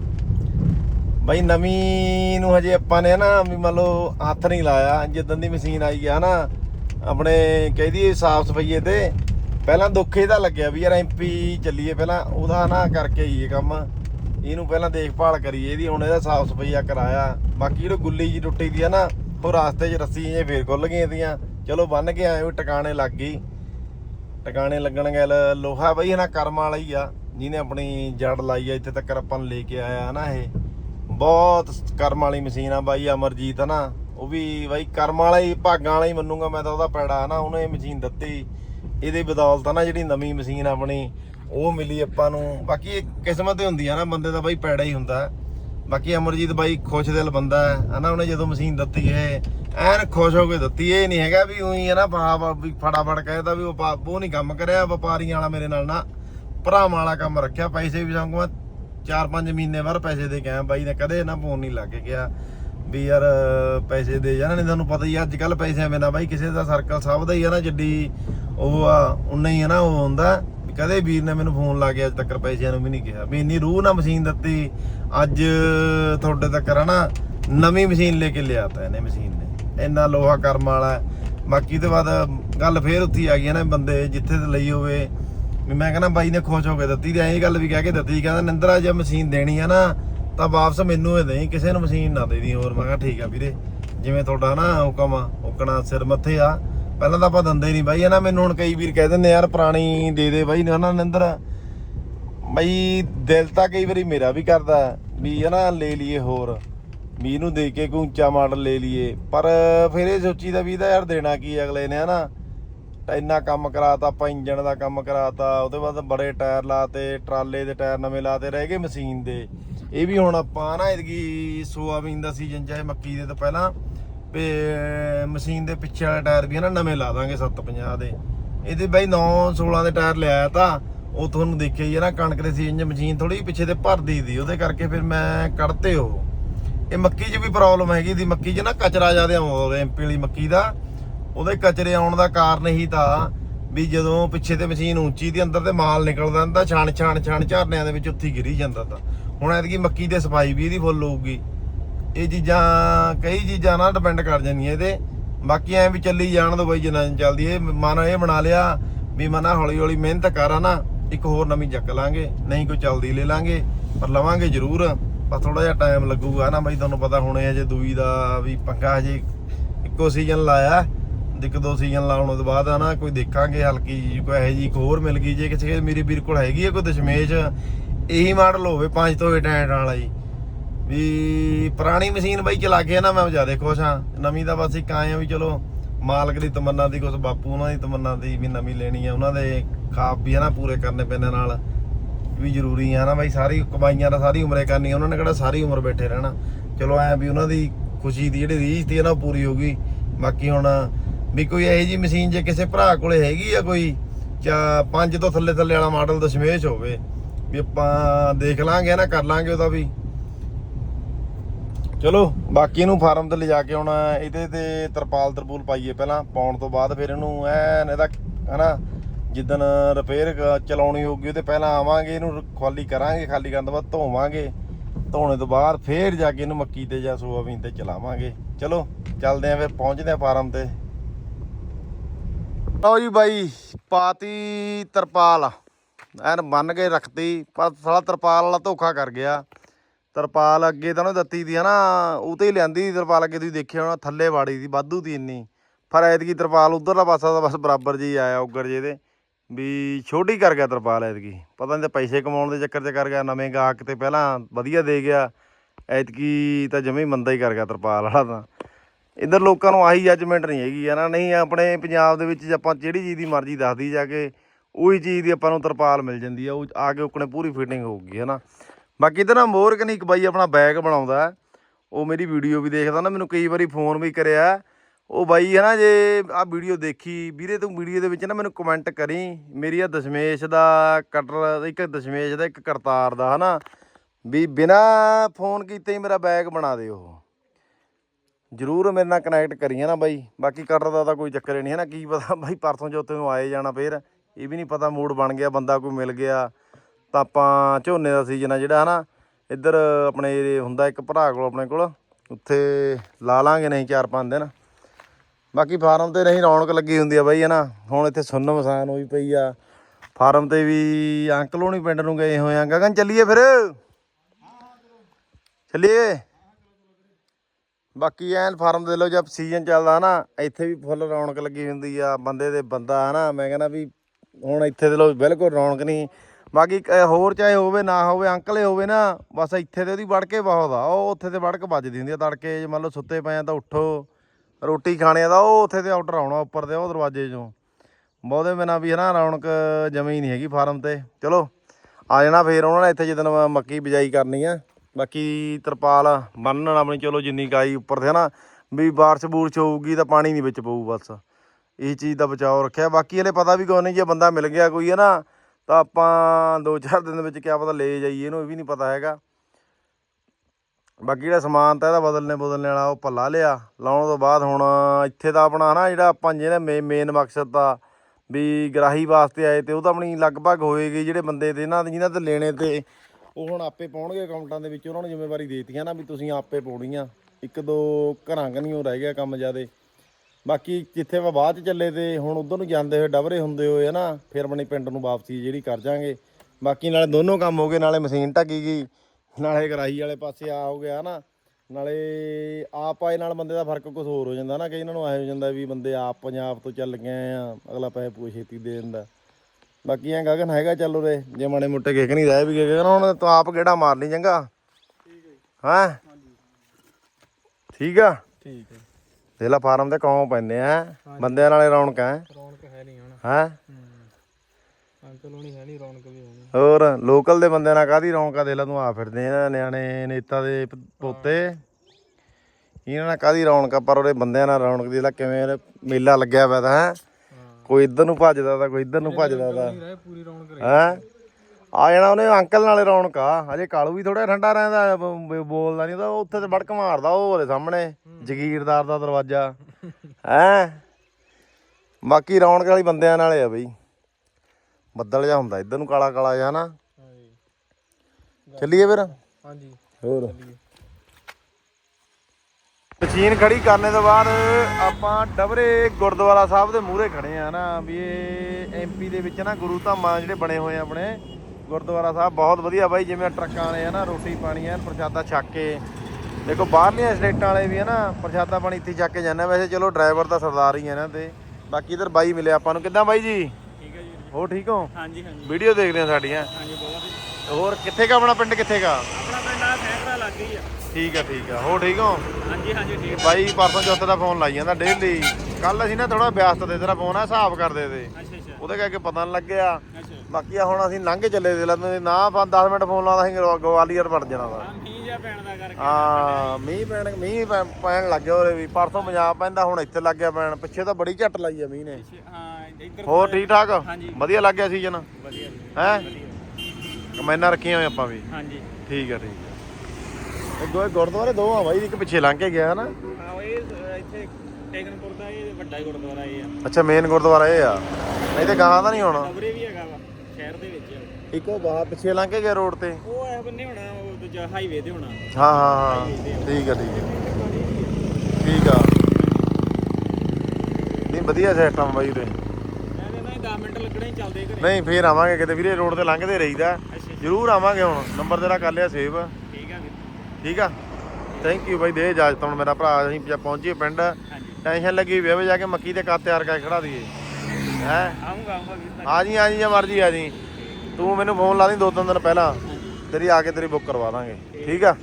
ਬਈ ਨਵੀਂ ਨੂੰ ਹਜੇ ਆਪਾਂ ਨੇ ਨਾ ਵੀ ਮੰਨ ਲਓ ਹੱਥ ਨਹੀਂ ਲਾਇਆ, ਜਿੱਦਣ ਦੀ ਮਸ਼ੀਨ ਆਈ ਆ ਨਾ, ਆਪਣੇ ਕਹਿੰਦੀ ਸਾਫ਼ ਸਫਾਈਏ ਤੇ, ਪਹਿਲਾਂ ਦੁੱਖ ਇਹਦਾ ਲੱਗਿਆ ਵੀ ਯਾਰ ਐਮਪੀ ਚੱਲੀਏ ਪਹਿਲਾਂ, ਉਹਦਾ ਨਾ ਕਰਕੇ ਹੀ ਇਹ ਕੰਮ। ਇਹਨੂੰ ਪਹਿਲਾਂ ਦੇਖਭਾਲ ਕਰੀਏ, ਇਹਦੀ ਹੁਣ ਇਹਦਾ ਸਾਫ਼ ਸਫਾਈਆ ਕਰਾਇਆ। ਬਾਕੀ ਜਿਹੜੇ ਗੁੱਲੀ ਜੀ ਟੁੱਟੀ ਦੀ ਆ ਨਾ, ਉਹ ਰਾਸਤੇ 'ਚ ਰੱਸੀ ਜੇ ਫੇਰ ਖੁੱਲ ਗਈਆਂ ਇਹਦੀਆਂ। ਚਲੋ ਬੰਨ ਕੇ ਆਏ ਵੀ ਟਿਕਾਣੇ ਲੱਗ ਗਈ। ਟਿਕਾਣੇ ਲੱਗਣ ਗੱਲ ਲੋਹਾ ਬਈ ਇਹਨਾਂ ਕਰਮ ਵਾਲਾ ਹੀ ਆ, ਜਿਹਨੇ ਆਪਣੀ ਜੜ ਲਾਈ ਆ, ਇੱਥੇ ਤੱਕ ਆਪਾਂ ਨੂੰ ਲੈ ਕੇ ਆਇਆ ਨਾ ਇਹ। ਬਹੁਤ ਕਰਮ ਵਾਲੀ ਮਸ਼ੀਨ ਆ ਬਾਈ, ਅਮਰਜੀਤ ਨਾ, ਉਹ ਵੀ ਬਾਈ ਕਰਮ ਵਾਲਾ ਹੀ, ਭਾਗਾਂ ਵਾਲਾ ਹੀ ਮੰਨੂਗਾ, ਮੈਂ ਤਾਂ ਉਹਦਾ ਪੈੜਾ ਨਾ, ਉਹਨੇ ਇਹ ਮਸ਼ੀਨ ਦਿੱਤੀ। ਇਹਦੇ ਬਦੌਲਤ ਨਾ ਜਿਹੜੀ ਨਵੀਂ ਮਸ਼ੀਨ ਆਪਣੀ, ਉਹ ਮਿਲੀ ਆਪਾਂ ਨੂੰ। ਬਾਕੀ ਇਹ ਕਿਸਮਤ ਹੀ ਹੁੰਦੀ ਆ ਨਾ, ਬੰਦੇ ਦਾ ਬਾਈ ਪੈੜਾ ਹੀ ਹੁੰਦਾ। ਬਾਕੀ ਅਮਰਜੀਤ ਬਾਈ ਖੁਸ਼ ਦਿਲ ਬੰਦਾ ਹੈ ਹਨਾ ਉਹਨੇ ਜਦੋਂ ਮਸ਼ੀਨ ਦਿੱਤੀ ਹੈ ਐਨ ਖੁਸ਼ ਹੋ ਕੇ ਦਿੱਤੀ ਇਹ ਨਹੀਂ ਹੈਗਾ ਵੀ ਉਹੀ ਹੈ ਨਾ ਪਾ ਵੀ ਫਟਾਫਟ ਕਹਿੰਦਾ ਵੀ ਉਹ ਉਹ ਨਹੀਂ ਕੰਮ ਕਰਿਆ, ਵਪਾਰੀਆਂ ਵਾਲਾ ਮੇਰੇ ਨਾਲ ਨਾ, ਭਰਾਵਾਂ ਵਾਲਾ ਕੰਮ ਰੱਖਿਆ, ਪੈਸੇ ਵੀ ਸੰਗਵਾ 4-5 ਮਹੀਨੇ ਬਾਅਦ ਪੈਸੇ ਦੇ ਗਿਆ ਬਾਈ ਨੇ ਕਦੇ ਨਾ ਫੋਨ ਨਹੀਂ ਲਾ ਕੇ ਗਿਆ ਵੀ ਯਾਰ, ਪੈਸੇ ਦੇ ਜਾਣਾ, ਨਹੀਂ ਤੁਹਾਨੂੰ ਪਤਾ ਹੀ ਅੱਜ ਕੱਲ ਪੈਸਿਆਂ ਬਿਨਾ ਬਾਈ ਕਿਸੇ ਦਾ ਸਰਕਲ ਸਭ ਦਾ ਹੀ ਹੈ ਨਾ, ਜੱਡੀ ਉਹ ਆ, ਉਨਾ ਹੀ ਹੈ ਨਾ, ਉਹ ਹੁੰਦਾ। ਕਦੇ ਵੀਰ ਨੇ ਮੈਨੂੰ ਫੋਨ ਲਾ ਕੇ ਅੱਜ ਤੱਕ ਪੈਸਿਆਂ ਨੂੰ ਵੀ ਨਹੀਂ ਕਿਹਾ, ਵੀ ਇੰਨੀ ਰੂਹ ਨਾਲ ਮਸ਼ੀਨ ਦਿੱਤੀ ਅੱਜ ਤੁਹਾਡੇ ਤੱਕ ਆ ਨਾ ਨਵੀਂ ਮਸ਼ੀਨ ਲੈ ਕੇ ਲਿਆਤਾ ਇਹਨੇ ਮਸ਼ੀਨ ਨੇ। ਇੰਨਾ ਲੋਹਾ ਕਰਮ ਵਾਲਾ ਬਾਕੀ ਤੇ ਬਾਅਦ ਗੱਲ ਫੇਰ ਉੱਥੇ ਆ ਗਈ ਨਾ ਬੰਦੇ ਜਿੱਥੇ ਤੇ ਲਈ ਹੋਵੇ। ਵੀ ਮੈਂ ਕਹਿੰਦਾ ਬਾਈ ਨੇ ਖੁਸ਼ ਹੋ ਕੇ ਦਿੱਤੀ ਤੇ ਐਂ ਗੱਲ ਵੀ ਕਹਿ ਕੇ ਦਿੱਤੀ, ਕਹਿੰਦਾ ਨਿੰਦਰਾ ਜੇ ਮਸ਼ੀਨ ਦੇਣੀ ਆ ਨਾ, ਤਾਂ ਵਾਪਸ ਮੈਨੂੰ ਇਹ ਦੇਈ, ਕਿਸੇ ਨੂੰ ਮਸ਼ੀਨ ਨਾ ਦੇ ਦੀ ਹੋਰ ਮੈਂ ਕਿਹਾ ਠੀਕ ਆ ਵੀਰੇ, ਜਿਵੇਂ ਤੁਹਾਡਾ ਨਾ ਹੁਕਮ ਆ ਹੁਕਣਾ ਸਿਰ ਮੱਥੇ ਆ। ਪਹਿਲਾਂ ਤਾਂ ਆਪਾਂ ਦਿੰਦੇ ਨਹੀਂ ਬਾਈ ਇਹ ਨਾ ਮੈਨੂੰ ਹੁਣ ਕਈ ਵੀਰ ਕਹਿ ਦਿੰਦੇ ਯਾਰ ਪੁਰਾਣੀ ਦੇ ਦੇ ਬਾਈ ਨਾ ਨਿੰਦਰ। ਬਾਈ ਦਿਲ ਤਾਂ ਕਈ ਵਾਰੀ ਮੇਰਾ ਵੀ ਕਰਦਾ। ਵੀ ਇਹ ਨਾ ਲੈ ਲਈਏ ਹੋਰ। ਵੀ ਇਹਨੂੰ ਦੇ ਕੇ ਕੋਈ ਉੱਚਾ ਮਾਡਲ ਲੈ ਲਈਏ। ਪਰ ਫਿਰ ਇਹ ਸੋਚੀਦਾ ਵੀ ਇਹਦਾ ਯਾਰ ਦੇਣਾ ਕੀ ਅਗਲੇ ਨੇ, ਹਨਾ? ਇੰਨਾ ਕੰਮ ਕਰਾਤਾ, ਆਪਾਂ ਇੰਜਣ ਦਾ ਕੰਮ ਕਰਾਤਾ, ਉਹਦੇ ਬਾਅਦ ਬੜੇ ਟਾਇਰ ਲਾਤੇ, ਟਰਾਲੇ ਦੇ ਟਾਇਰ ਨਵੇਂ ਲਾਤੇ, ਰਹਿ ਗਏ ਮਸ਼ੀਨ ਦੇ। ਇਹ ਵੀ ਹੁਣ ਆਪਾਂ ਨਾ ਇਹਦੀ ਸੋਆਬੀਨ ਦਾ ਸੀਜ਼ਨ ਚਾਹੇ ਮੱਕੀ ਦੇ ਤੋਂ ਪਹਿਲਾਂ ਮਸ਼ੀਨ ਦੇ ਪਿੱਛੇ ਵਾਲੇ ਟਾਇਰ ਵੀ ਨਾ ਨਵੇਂ ਲਾ ਦਾਂਗੇ 750 ਦੇ। ਇਹਦੇ ਬਾਈ 9 16 ਦੇ ਟਾਇਰ ਲਿਆਇਆ ਤਾਂ ਉਹ ਤੁਹਾਨੂੰ ਦੇਖਿਆ ਹੀ ਹੈ ਨਾ, ਕਣਕ ਦੇ ਸੀਜ਼ਨ 'ਚ ਮਸ਼ੀਨ ਥੋੜੀ ਪਿੱਛੇ ਤੇ ਭਰਦੀ ਦੀ ਉਹਦੇ ਕਰਕੇ ਫਿਰ ਮੈਂ ਕੱਢਤੇ ਉਹ। ਇਹ ਮੱਕੀ 'ਚ ਵੀ ਪ੍ਰੋਬਲਮ ਹੈਗੀ ਦੀ ਮੱਕੀ 'ਚ ਨਾ ਕਚਰਾ ਜ਼ਿਆਦਾ ਆਉਂਦਾ ਐਮਪੀ ਵਾਲੀ ਮੱਕੀ ਦਾ। ਉਹਦੇ ਕਚਰੇ ਆਉਣ ਦਾ ਕਾਰਨ ਹੀ ਤਾਂ ਵੀ ਜਦੋਂ ਪਿੱਛੇ ਤੇ ਮਸ਼ੀਨ ਉੱਚੀ ਦੀ ਅੰਦਰ ਤੇ ਮਾਲ ਨਿਕਲਦਾ ਹੁੰਦਾ ਛਾਣ ਛਾਣ ਛਾਣ ਝਰਨਿਆਂ ਦੇ ਵਿੱਚ ਉੱਥੇ ਗਿਰੀ ਜਾਂਦਾ ਤਾਂ। ਹੁਣ ਐਤਕੀ ਮੱਕੀ ਦੇ ਸਫ਼ਾਈ ਵੀ ਇਹਦੀ ਫੁੱਲ ਹੋਊਗੀ। ਇਹ ਚੀਜ਼ਾਂ, ਕਈ ਚੀਜ਼ਾਂ ਨਾਲ ਡਿਪੈਂਡ ਕਰ ਜਾਂਦੀਆਂ ਇਹਦੇ। ਬਾਕੀ ਐ ਵੀ ਚੱਲੀ ਜਾਣ ਦੋ ਬਈ, ਜਿੰਨਾ ਚੱਲਦੀ ਇਹ ਮਨ ਇਹ ਬਣਾ ਲਿਆ ਵੀ ਮਨਾ ਹੌਲੀ ਹੌਲੀ ਮਿਹਨਤ ਕਰਾਂ ਨਾ। ਇੱਕ ਹੋਰ ਨਵੀਂ ਚੱਕ ਲਾਂਗੇ, ਨਹੀਂ ਕੋਈ ਚਲਦੀ ਲੈ ਲਾਂਗੇ, ਪਰ ਲਵਾਂਗੇ ਜ਼ਰੂਰ। ਪਰ ਥੋੜਾ ਜਿਹਾ ਟਾਈਮ ਲੱਗੂਗਾ ਨਾ ਬਈ, ਤੁਹਾਨੂੰ ਪਤਾ ਹੁਣੇ ਅਜੇ ਦੂਈ ਦਾ ਵੀ ਪੰਗਾ ਹਜੇ ਇੱਕੋ ਸੀਜ਼ਨ ਲਾਇਆ ਇੱਕ ਦੋ ਸੀਜ਼ਨ ਲਾਉਣ ਤੋਂ ਬਾਅਦ ਆ ਨਾ ਕੋਈ ਦੇਖਾਂਗੇ ਹਲਕੀ ਜਿਹੀ, ਕੋਈ ਇਹੋ ਜੀ ਹੋਰ ਮਿਲ ਗਈ ਜੇ ਕਿਸੇ ਮੇਰੀ ਵੀਰ ਕੋਲ ਹੈਗੀ ਹੈ ਕੋਈ ਦਸ਼ਮੇਸ਼, ਇਹੀ ਮਾਡਲ ਹੋਵੇ ਪੰਜ ਤੋਂ ਟੈਂਟ ਵਾਲਾ ਜੀ। ਵੀ ਪੁਰਾਣੀ ਮਸ਼ੀਨ ਬਾਈ ਚਲਾ ਕੇ ਨਾ ਮੈਂ ਜ਼ਿਆਦਾ ਖੁਸ਼ ਹਾਂ। ਨਵੀਂ ਦਾ ਬਸ ਇੱਕ ਆਏ ਆ ਵੀ ਚਲੋ ਮਾਲਕ ਦੀ ਤਮੰਨਾ ਦੀ, ਕੁਛ ਬਾਪੂ ਉਹਨਾਂ ਦੀ ਤਮੰਨਾ ਦੀ ਵੀ ਨਵੀਂ ਲੈਣੀ ਆ। ਉਹਨਾਂ ਦੇ ਖਾਪ ਵੀ ਆ ਨਾ ਪੂਰੇ ਕਰਨੇ ਪੈਣੇ ਨਾਲ। ਵੀ ਜ਼ਰੂਰੀ ਆ ਨਾ ਬਾਈ ਸਾਰੀ ਕਮਾਈਆਂ ਦਾ ਸਾਰੀ ਉਮਰੇ ਕਰਨੀ ਉਹਨਾਂ ਨੇ ਕਿਹੜਾ ਸਾਰੀ ਉਮਰ ਬੈਠੇ ਰਹਿਣਾ। ਚਲੋ ਐ ਵੀ ਉਹਨਾਂ ਦੀ ਖੁਸ਼ੀ ਦੀ ਜਿਹੜੀ ਰੀਝ ਸੀ ਨਾ ਉਹ ਪੂਰੀ ਹੋ ਗਈ। ਬਾਕੀ ਹੁਣ ਵੀ ਕੋਈ ਇਹੋ ਜੀ ਮਸ਼ੀਨ ਜੇ ਕਿਸੇ ਭਰਾ ਕੋਲੇ ਹੈਗੀ ਆ ਕੋਈ, ਜਾਂ ਪੰਜ ਤੋਂ ਥੱਲੇ ਥੱਲੇ ਵਾਲਾ ਮਾਡਲ ਦਸ਼ਮੇਸ਼ ਹੋਵੇ, ਵੀ ਆਪਾਂ ਦੇਖ ਲਾਂਗੇ ਨਾ ਕਰ ਲਾਂਗੇ ਉਹਦਾ ਵੀ। ਚਲੋ, ਬਾਕੀ ਇਹਨੂੰ ਫਾਰਮ ਤੇ ਲਿਜਾ ਕੇ ਹੁਣ ਇਹਦੇ ਤੇ ਤਰਪਾਲ ਤਰਪੂਲ ਪਾਈਏ ਪਹਿਲਾਂ, ਪਾਉਣ ਤੋਂ ਬਾਅਦ ਫਿਰ ਇਹਨੂੰ ਐਨ ਇਹਦਾ, ਹਨਾ, ਜਿੱਦਣ ਰਿਪੇਅਰ ਚਲਾਉਣੀ ਹੋਊਗੀ, ਉਹਦੇ ਪਹਿਲਾਂ ਆਵਾਂਗੇ, ਇਹਨੂੰ ਖਾਲੀ ਕਰਾਂਗੇ, ਖਾਲੀ ਕਰਨ ਤੋਂ ਬਾਅਦ ਧੋਵਾਂਗੇ, ਧੋਣੇ ਤੋਂ ਬਾਅਦ ਫੇਰ ਜਾ ਕੇ ਇਹਨੂੰ ਮੱਕੀ ਤੇ ਜਾਂ ਸੋਆਬੀਨ ਤੇ ਚਲਾਵਾਂਗੇ। ਚਲੋ, ਚੱਲਦੇ ਆਂ ਫਿਰ, ਪਹੁੰਚਦੇ ਆਂ ਫਾਰਮ ਤੇ। ਲਓ ਜੀ ਬਾਈ, ਪਾਤੀ ਤਰਪਾਲ। ਐਨ ਬੰਨ ਕੇ ਰੱਖਤੀ, ਪਰ ਸਾਲਾ ਤਰਪਾਲ ਵਾਲਾ ਧੋਖਾ ਕਰ ਗਿਆ। ਤਰਪਾਲ ਅੱਗੇ ਤਾਂ ਉਹਨੇ ਦਿੱਤੀ ਦੀ ਹੈ ਨਾ, ਉਹ ਤੇ ਹੀ ਲਿਆਂਦੀ ਸੀ ਤਰਪਾਲ ਅੱਗੇ, ਤੁਸੀਂ ਦੇਖਿਆ ਹੋਣਾ ਥੱਲੇ ਵਾੜੀ ਦੀ, ਵਾਧੂ ਦੀ ਇੰਨੀ। ਪਰ ਐਤਕੀ ਤਰਪਾਲ ਉਧਰਲਾ ਪਾਸਾ ਤਾਂ ਬਸ ਬਰਾਬਰ ਜੀ ਆਇਆ ਉੱਗਰ ਜੇ ਦੇ। ਵੀ ਛੋਟੀ ਕਰ ਗਿਆ ਤਰਪਾਲ ਐਤਕੀ, ਪਤਾ ਨਹੀਂ ਤੇ ਪੈਸੇ ਕਮਾਉਣ ਦੇ ਚੱਕਰ 'ਚ ਕਰ ਗਿਆ, ਨਵੇਂ ਗਾਹਕ ਤੇ ਪਹਿਲਾਂ ਵਧੀਆ ਦੇ ਗਿਆ। ਐਤਕੀ ਤਾਂ ਜਮੇ ਮੰਦਾ ਹੀ ਕਰ ਗਿਆ ਤਰਪਾਲ ਵਾਲਾ ਤਾਂ। ਇੱਧਰ ਲੋਕਾਂ ਨੂੰ ਆਹੀ ਜੱਜਮੈਂਟ ਨਹੀਂ ਹੈਗੀ ਹੈ ਨਾ, ਨਹੀਂ ਆਪਣੇ ਪੰਜਾਬ ਦੇ ਵਿੱਚ ਜੇ ਆਪਾਂ ਜਿਹੜੀ ਚੀਜ਼ ਦੀ ਮਰਜ਼ੀ ਦੱਸਦੀ ਜਾ ਕੇ, ਉਹੀ ਚੀਜ਼ ਦੀ ਆਪਾਂ ਨੂੰ ਤਰਪਾਲ ਮਿਲ ਜਾਂਦੀ ਆ ਉਹ ਆ ਕੇ ਉਕਣੇ ਪੂਰੀ ਫਿਟਿੰਗ ਹੋਊਗੀ, ਹੈ ਨਾ। ਬਾਕੀ ਇਧਰ ਨਾ ਮੋਰਕਨਿਕ ਬਾਈ ਆਪਣਾ ਬੈਗ ਬਣਾਉਂਦਾ ਉਹ ਮੇਰੀ ਵੀਡੀਓ ਵੀ ਦੇਖਦਾ ਨਾ, ਮੈਨੂੰ ਕਈ ਵਾਰੀ ਫੋਨ ਵੀ ਕਰਿਆ। ਉਹ ਬਾਈ ਹੈ ਨਾ, ਜੇ ਆ ਵੀਡੀਓ ਦੇਖੀ, ਵੀਰੇ ਤੂੰ ਵੀਡੀਓ ਦੇ ਵਿੱਚ ਨਾ ਮੈਨੂੰ ਕਮੈਂਟ ਕਰੀ। ਮੇਰੀ ਆ ਦਸ਼ਮੇਸ਼ ਦਾ ਕਟਰ ਇੱਕ ਦਸ਼ਮੇਸ਼ ਦਾ, ਇੱਕ ਕਰਤਾਰ ਦਾ, ਹਨਾ। ਵੀ ਬਿਨਾ ਫੋਨ ਕੀਤੇ ਹੀ ਮੇਰਾ ਬੈਗ ਬਣਾ ਦਿਓ ਜਰੂਰ ਮੇਰੇ ਨਾਲ ਕਨੈਕਟ ਕਰੀਏ ਨਾ ਬਾਈ। ਬਾਕੀ ਕਟਰ ਦਾ ਤਾਂ ਕੋਈ ਚੱਕਰ ਨਹੀਂ ਹੈ ਨਾ। ਕੀ ਪਤਾ ਬਾਈ, ਪਰਸੋਂ ਚੌਥੇ ਨੂੰ ਆਏ ਜਾਣਾ ਫੇਰ। ਇਹ ਵੀ ਨਹੀਂ ਪਤਾ ਮੂਡ ਬਣ ਗਿਆ, ਬੰਦਾ ਕੋਈ ਮਿਲ ਗਿਆ। ਤਾਂ ਆਪਾਂ ਝੋਨੇ ਦਾ ਸੀਜ਼ਨ ਆ ਜਿਹੜਾ, ਹਨਾ? ਇੱਧਰ ਆਪਣੇ ਇਹ ਹੁੰਦਾ ਇੱਕ ਭਰਾ ਕੋਲ, ਆਪਣੇ ਕੋਲ। ਉੱਥੇ ਲਾ ਲਾਂਗੇ ਨਹੀਂ ਚਾਰ ਪੰਜ ਦਿਨ। ਬਾਕੀ ਫਾਰਮ ਤੇ ਨਹੀਂ ਰੌਣਕ ਲੱਗੀ ਹੁੰਦੀ ਆ ਬਾਈ, ਹਨਾ? ਹੁਣ ਇੱਥੇ ਸੁੰਨ ਮਸਾਨ ਹੋਈ ਪਈ ਆ। ਫਾਰਮ ਤੇ ਵੀ ਅੰਕਲ ਹੋਣੀ ਪਿੰਡ ਨੂੰ ਗਏ ਹੋਏ ਆ। ਗਗਨ, ਚੱਲੀਏ ਫਿਰ? ਚੱਲੀਏ? ਬਾਕੀ ਐਨ ਫਾਰਮ ਦੇ ਲਓ ਜਦ ਸੀਜ਼ਨ ਚੱਲਦਾ ਨਾ ਇੱਥੇ ਵੀ ਫੁੱਲ ਰੌਣਕ ਲੱਗੀ ਹੁੰਦੀ ਆ। ਬੰਦੇ ਦੇ ਬੰਦਾ, ਹਨਾ? ਮੈਂ ਕਹਿੰਦਾ ਵੀ ਹੁਣ ਇੱਥੇ ਦੇ ਲਓ, ਬਿਲਕੁਲ ਰੌਣਕ ਨਹੀਂ। ਬਾਕੀ ਹੋਰ ਚਾਹੇ ਹੋਵੇ ਨਾ ਹੋਵੇ, ਅੰਕਲੇ ਹੋਵੇ ਨਾ, ਬਸ ਇੱਥੇ ਤੇ ਉਹਦੀ ਵੜ ਕੇ ਬਹੁਤ ਆ, ਉਹ ਉੱਥੇ ਤੇ ਕੇ ਵੱਜਦੀ ਹੁੰਦੀ ਆ, ਤੜਕੇ ਜੇ ਮੰਨ ਲਓ ਸੁੱਤੇ ਪਏ ਆ ਤਾਂ ਉੱਠੋ, ਰੋਟੀ ਖਾਣੇ ਦਾ ਉਹ ਉੱਥੇ ਤੇ ਆਰਡਰ ਆਉਣਾ ਉੱਪਰ ਤੇ ਉਹ ਦਰਵਾਜ਼ੇ 'ਚੋਂ। ਬਹੁਤੇ ਬਿਨਾਂ ਵੀ ਹਨਾ ਰੌਣਕ ਜਮੀ ਨਹੀਂ ਹੈਗੀ ਫਾਰਮ ਤੇ। ਚਲੋ, ਆ ਜਾਣਾ ਫੇਰ ਉਹਨਾਂ ਨੇ ਇੱਥੇ ਜਦੋਂ ਮੱਕੀ ਬਿਜਾਈ ਕਰਨੀ ਆ। ਬਾਕੀ ਤਰਪਾਲ ਬੰਨਣ ਆਪਣੀ, ਚਲੋ ਜਿੰਨੀ ਕਾਈ ਉੱਪਰ ਤੇ ਹਨਾ, ਵੀ ਬਾਰਿਸ਼ ਬੂਰਸ਼ ਹੋਊਗੀ ਤਾਂ ਪਾਣੀ ਨਹੀਂ ਵਿੱਚ ਪਊ ਬਸ। ਇਹ ਚੀਜ਼ ਦਾ ਬਚਾਓ ਰੱਖਿਆ। ਬਾਕੀ ਹਲੇ ਪਤਾ ਵੀ ਕੋਈ ਨਹੀਂ, ਜੇ ਬੰਦਾ ਮਿਲ ਗਿਆ ਕੋਈ ਹੈ ਨਾ ਤਾਂ ਆਪਾਂ ਦੋ ਚਾਰ ਦਿਨ ਦੇ ਵਿੱਚ ਕਿਆ ਪਤਾ ਲੈ ਜਾਈਏ, ਇਹਨੂੰ ਇਹ ਵੀ ਨਹੀਂ ਪਤਾ ਹੈਗਾ। ਬਾਕੀ ਜਿਹੜਾ ਸਮਾਨ ਤਾਂ ਇਹਦਾ ਬਦਲਨੇ ਬਦਲਨੇ ਵਾਲਾ, ਉਹ ਪੱਲਾ ਲਿਆ। ਲਾਉਣ ਤੋਂ ਬਾਅਦ ਹੁਣ ਇੱਥੇ ਦਾ ਆਪਣਾ ਨਾ ਜਿਹੜਾ ਆਪਾਂ ਜਿਹੜਾ ਮੇਨ ਮਕਸਦ ਦਾ ਵੀ ਗਰਾਹੀ ਵਾਸਤੇ ਆਏ ਤੇ ਉਹ ਤਾਂ ਆਪਣੀ ਲਗਭਗ ਹੋਏਗੀ, ਜਿਹੜੇ ਬੰਦੇ ਤੇ ਇਹਨਾਂ ਦੇ ਜਿਨ੍ਹਾਂ ਤੇ ਲੈਣੇ ਤੇ ਉਹ ਹੁਣ ਆਪੇ ਪਾਉਣਗੇ ਅਕਾਊਂਟਾਂ ਦੇ ਵਿੱਚ, ਉਹਨਾਂ ਨੂੰ ਜ਼ਿੰਮੇਵਾਰੀ ਦੇਤੀਆਂ ਨਾ ਵੀ ਤੁਸੀਂ ਆਪੇ ਪਾਉਣੀਆਂ। ਇੱਕ ਦੋ ਘਰਾਂ ਕਨੀਓ ਰਹਿ ਗਿਆ ਕੰਮ ਜਿਆਦੇ। ਬਾਕੀ ਜਿੱਥੇ ਆਪਾਂ ਬਾਅਦ ਚ ਚੱਲੇ ਤੇ ਹੁਣ ਉਧਰ ਨੂੰ ਜਾਂਦੇ ਹੋਏ ਡਬਰੇ ਹੁੰਦੇ ਹੋਏ ਹਨਾ ਫਿਰ ਆਪਣੀ ਪਿੰਡ ਨੂੰ ਵਾਪਸੀ ਜਿਹੜੀ ਕਰ ਜਾਾਂਗੇ। ਬਾਕੀ ਨਾਲੇ ਦੋਨੋਂ ਕੰਮ ਹੋ ਗਏ ਨਾਲੇ ਮਸ਼ੀਨ ਢੱਕੀ ਗਈ ਨਾਲੇ ਗਰਾਹੀ ਵਾਲੇ ਪਾਸੇ ਆ ਹੋ ਗਿਆ ਹਨਾ ਨਾਲੇ ਆਪ ਆਏ ਨਾਲ ਬੰਦੇ ਦਾ ਫ਼ਰਕ ਕੁਝ ਹੋਰ ਹੋ ਜਾਂਦਾ ਨਾ ਕਈ ਇਹਨਾਂ ਨੂੰ ਐ ਹੋ ਜਾਂਦਾ ਵੀ ਬੰਦੇ ਆਪ ਪੰਜਾਬ ਤੋਂ ਚੱਲ ਗਏ ਆ ਅਗਲਾ ਪੈਸੇ ਪੂਏ ਛੇਤੀ ਦੇ ਦਿੰਦਾ। ਬਾਕੀ ਐ ਗਗਨ ਹੈਗਾ ਚੱਲ ਉਰੇ ਜੇ ਮਾੜੇ ਮੋਟੇ ਕਿਕ ਨਹੀਂ ਰਹਿ ਵੀ ਗਏ ਗਗਨ ਹੁਣ ਤੂੰ ਆਪ ਕਿਹੜਾ ਮਾਰ ਲਈ ਚੰਗਾ। ਹਾਂ ਠੀਕ ਆ? ਠੀਕ ਹੈ ਦੇਖ ਲਾ ਫਾਰਮ ਤੇ ਕੌਂ ਪੈਂਦੇ ਆ ਬੰਦਿਆਂ ਨਾਲੇ ਰੌਣਕ ਹੈ ਰੌਣਕ ਹੈ ਨਹੀਂ ਹੁਣ। ਹੈ? ਅੰਕਲ ਹੋਣੀ ਹੈ ਨਹੀਂ ਰੌਣਕ ਵੀ ਹੋਣੀ। ਹੋਰ ਲੋਕਲ ਦੇ ਬੰਦਿਆਂ ਨਾਲ ਕਾਦੀ ਰੌਣਕ ਦੇਖ ਲਾ ਤੂੰ ਆ ਫਿਰਦੇ ਆ ਨਿਆਣੇ ਨੇਤਾ ਦੇ ਪ- ਪੋਤੇ। ਇਹਨਾਂ ਨਾਲ ਕਾਦੀ ਰੌਣਕ ਪਰ ਉਹਦੇ ਬੰਦਿਆਂ ਨਾਲ ਰੌਣਕ ਦੀ ਲਾ ਕਿਵੇਂ ਮੇਲਾ ਲੱਗਿਆ ਪਿਆ ਤਾਂ ਹੈ? ਹਾਂ। ਕੋਈ ਇੱਧਰ ਨੂੰ ਭੱਜਦਾ ਤਾਂ ਕੋਈ ਇੱਧਰ ਨੂੰ ਭੱਜਦਾ ਤਾਂ। ਨਹੀਂ ਰਹੇ ਪੂਰੀ ਰੌਣਕ ਰਹੀ। ਹੈ? ਆ ਜਾਣਾ ਉਹਨੇ ਅੰਕਲ ਨਾਲੇ ਰੌਣਕ ਆ ਹਜੇ ਕਾਲੂ ਵੀ ਥੋੜਾ ਠੰਡਾ ਰਹਿੰਦਾ ਬ- ਬੋਲਦਾ ਨਹੀਂ ਤਾਂ ਉਹ ਉੱਥੇ ਤੇ ਬੜਕ ਮਾਰਦਾ ਉਹ ਉਹਦੇ ਸਾਹਮਣੇ ਜਗੀਰਦਾਰ ਦਾ ਦਰਵਾਜ਼ਾ। ਹੈ? ਬਾਕੀ ਰੌਣਕ ਵਾਲੀ ਬੰਦਿਆਂ ਨਾਲੇ ਆ ਬਈ। ਬੱਦਲ ਜਾ ਹੁੰਦਾ ਇੱਧਰ ਨੂੰ ਕਾਲਾ ਕਾਲਾ ਜਿਹਾ ਨਾ ਚੱਲੀਏ ਫਿਰ? ਹਾਂਜੀ। ਹੋਰ? ਮਸ਼ੀਨ ਖੜੀ ਕਰਨੇ ਤੋਂ ਬਾਅਦ ਆਪਾਂ ਡਬਰੇ ਗੁਰਦੁਆਰਾ ਸਾਹਿਬ ਦੇ ਮੂਹਰੇ ਖੜੇ ਆ ਨਾ ਵੀ ਇਹ ਐਮਪੀ ਦੇ ਵਿੱਚ ਨਾ ਗੁਰੂ ਧਾਮਾਂ ਜਿਹੜੇ ਬਣੇ ਹੋਏ ਆ ਆਪਣੇ ਗੁਰਦੁਆਰਾ ਸਾਹਿਬ ਬਹੁਤ ਵਧੀਆ ਬਾਈ ਜਿਵੇਂ ਟਰੱਕਾਂ ਵਾਲੇ ਆ ਨਾ ਰੋਟੀ ਪਾਣੀ ਐਨ ਪ੍ਰਸ਼ਾਦਾ ਛੱਕ ਕੇ। ਦੇਖੋ ਬਾਹਰਲੀਆਂ ਸਟੇਟਾਂ ਵਾਲੇ ਵੀ ਆ ਨਾ ਪ੍ਰਸ਼ਾਦਾ ਪਾਣੀ ਇੱਥੇ ਛੱਕ ਕੇ ਜਾਂਦੇ। ਵੈਸੇ ਚਲੋ ਡਰਾਈਵਰ ਤਾਂ ਸਰਦਾਰ ਹੀ ਆ ਇਹਨਾਂ ਤੇ। ਬਾਕੀ ਇਧਰ ਬਾਈ ਮਿਲਿਆ ਆਪਾਂ ਨੂੰ। ਕਿੱਦਾਂ ਬਾਈ ਜੀ? ਠੀਕ ਹੈ ਜੀ। ਹੋ ਠੀਕ ਹੋ? ਹਾਂਜੀ ਹਾਂਜੀ। ਵੀਡੀਓ ਦੇਖਦੇ ਆ ਸਾਡੀਆਂ। ਹਾਂਜੀ ਬਹੁਤ ਹੋਰ ਕਿੱਥੇ ਕਾ ਆਪਣਾ ਪਿੰਡ ਕਿੱਥੇ ਕਾ ਆਪਣਾ ਪਿੰਡ ਆ ਸੈਂਕੜਾ ਲੱਗ ਗਈ ਆ। ਠੀਕ ਆ ਠੀਕ ਆ। ਹੋ ਠੀਕ ਹੋ? ਹਾਂਜੀ ਹਾਂਜੀ ਠੀਕ ਬਾਈ ਪਰਸੋਂ ਚੌਥੇ ਦਾ ਫੋਨ ਲਾਈ ਜਾਂਦਾ ਡੇਲੀ ਕੱਲ ਅਸੀਂ ਨਾ ਥੋੜਾ ਵਿਅਸਤ ਤੇ ਤੇਰਾ ਫੋਨ ਆ ਹਿਸਾਬ ਕਰਦੇ ਤੇ। ਅੱਛਾ ਅੱਛਾ। ਉਹਦੇ ਕਰਕੇ ਪਤਾ ਨਹੀਂ ਲੱਗਿਆ। ਬਾਕੀ ਆ ਹੁਣ ਅਸੀਂ ਲੰਘ ਚੱਲੇ ਦੇ ਲੈਂਦੇ ਨਾ 10 ਮਿੰਟ ਫੋਨ ਲਾਉਂਦਾ ਗਵਾ- ਗਵਾਲੀਅਰ ਵੜ ਜਾਣਾ ਦਾ ਮੀਂਹ ਪੈਣ ਦਾ ਕਰਕੇ। ਹਾਂ ਮੀਂਹ ਪੈਣ ਮੀਂਹ ਪੈ- ਪੈਣ ਲੱਗ ਗਿਆ ਉਹਦੇ ਵੀ ਪਰਸੋਂ ਪੰਜਾਬ ਪੈਂਦਾ ਹੁਣ ਇੱਥੇ ਲੱਗ ਗਿਆ ਪੈਣ ਪਿੱਛੇ ਤਾਂ ਬੜੀ ਝੱਟ ਲਾਈ ਆ ਮੀਂਹ ਨੇ। ਹਾਂ ਇੱਧਰ ਹੋਰ ਠੀਕ ਠਾਕ? ਹਾਂਜੀ। ਵਧੀਆ ਲੱਗ ਗਿਆ ਸੀਜ਼ਨ? ਵਧੀਆ। ਹੈ? ਵਧੀਆ। ਕਮੈਨਾਂ ਰੱਖੀਆਂ ਹੋਏ ਆਪਾਂ ਵੀ। ਹਾਂਜੀ। ਠੀਕ ਆ ਠੀਕ ਆ। ਇਹ ਦੋ ਗੁਰਦੁਆਰੇ ਦੋ ਆ ਬਾਈ ਇੱਕ ਪਿੱਛੇ ਲੰਘ ਕੇ ਗਿਆ ਨਾ। ਹਾਂ ਇਹ ਅ, ਇੱਥੇ ਟੇਗਨਪੁਰ ਦਾ ਇਹ ਵੱਡਾ ਹੀ ਗੁਰਦੁਆਰਾ ਇਹ ਆ। ਅੱਛਾ ਮੇਨ ਗੁਰਦੁਆਰਾ ਇਹ ਆ। ਨਹੀਂ ਤੇ ਗਾਹਾਂ ਦਾ ਨਹੀਂ ਹੋਣਾ। ਕਬਰੇ ਵੀ ਹੈਗਾ ਵਾ। ਇੱਕ ਉਹ ਬਾਹਰ ਪਿੱਛੇ ਲੰਘ ਕੇ ਗਿਆ ਰੋਡ ਤੇ। ਉਹ ਇਹ ਬੰਨੇ ਹੋਣਾ ਉਹ ਦੂਜਾ ਹਾਈਵੇ ਤੇ ਹੋਣਾ। ਹਾਂ ਹਾਂ ਹਾਂ। ਠੀਕ ਆ ਠੀਕ ਆ। ਠੀਕ ਆ। ਨਹੀਂ ਵਧੀਆ ਸਿਸਟਮ ਬਾਈ ਉਰੇ ਮੈਂ ਕਹਿੰਦਾ 10 ਮਿੰਟ ਲੱਗਣੇ ਹੀ ਚੱਲਦੇ ਘਰੇ। ਨਹੀਂ ਫੇਰ ਆਵਾਂਗੇ ਕਿਤੇ। ਵੀਰੇ ਰੋਡ ਤੇ ਲੰਘਦੇ ਰਹੀਦਾ। ਜ਼ਰੂਰ ਆਵਾਂਗੇ ਹੁਣ। ਨੰਬਰ ਤੇਰਾ ਕਰ ਲਿਆ ਸੇਵ। ਠੀਕ ਆ ਵੀਰ। ਠੀਕ ਆ। ਥੈਂਕ ਯੂ ਬਾਈ ਦੇ ਇਜਾਜ਼ਤ। ਹੁਣ ਮੇਰਾ ਭਰਾ ਅਸੀਂ ਪ- ਪਹੁੰਚੇ ਪਿੰਡ। ਟੈਨਸ਼ਨ ਲੱਗੀ ਵੀ ਆ ਵੀ ਜਾ ਕੇ ਮੱਕੀ ਦੇ ਕੱਦ ਤਿਆਰ ਕਰਕੇ ਖੜਾ ਦਈਏ। ਹੈ? ਆਉਂਗਾ ਆਉਂਗਾ ਵੀਰ ਆ ਜੀ ਆ ਜੀ ਜੇ ਮਰਜ਼ੀ ਆ ਜੀ। ਤੂੰ ਮੈਨੂੰ ਫੋਨ ਲਾ ਦੀ ਦੋ ਤਿੰਨ ਦਿਨ ਪਹਿਲਾਂ। ਤੇਰੀ ਆ ਕੇ ਤੇਰੀ ਬੁੱਕ ਕਰਵਾ ਦਾਂਗੇ। ਠੀਕ ਆ?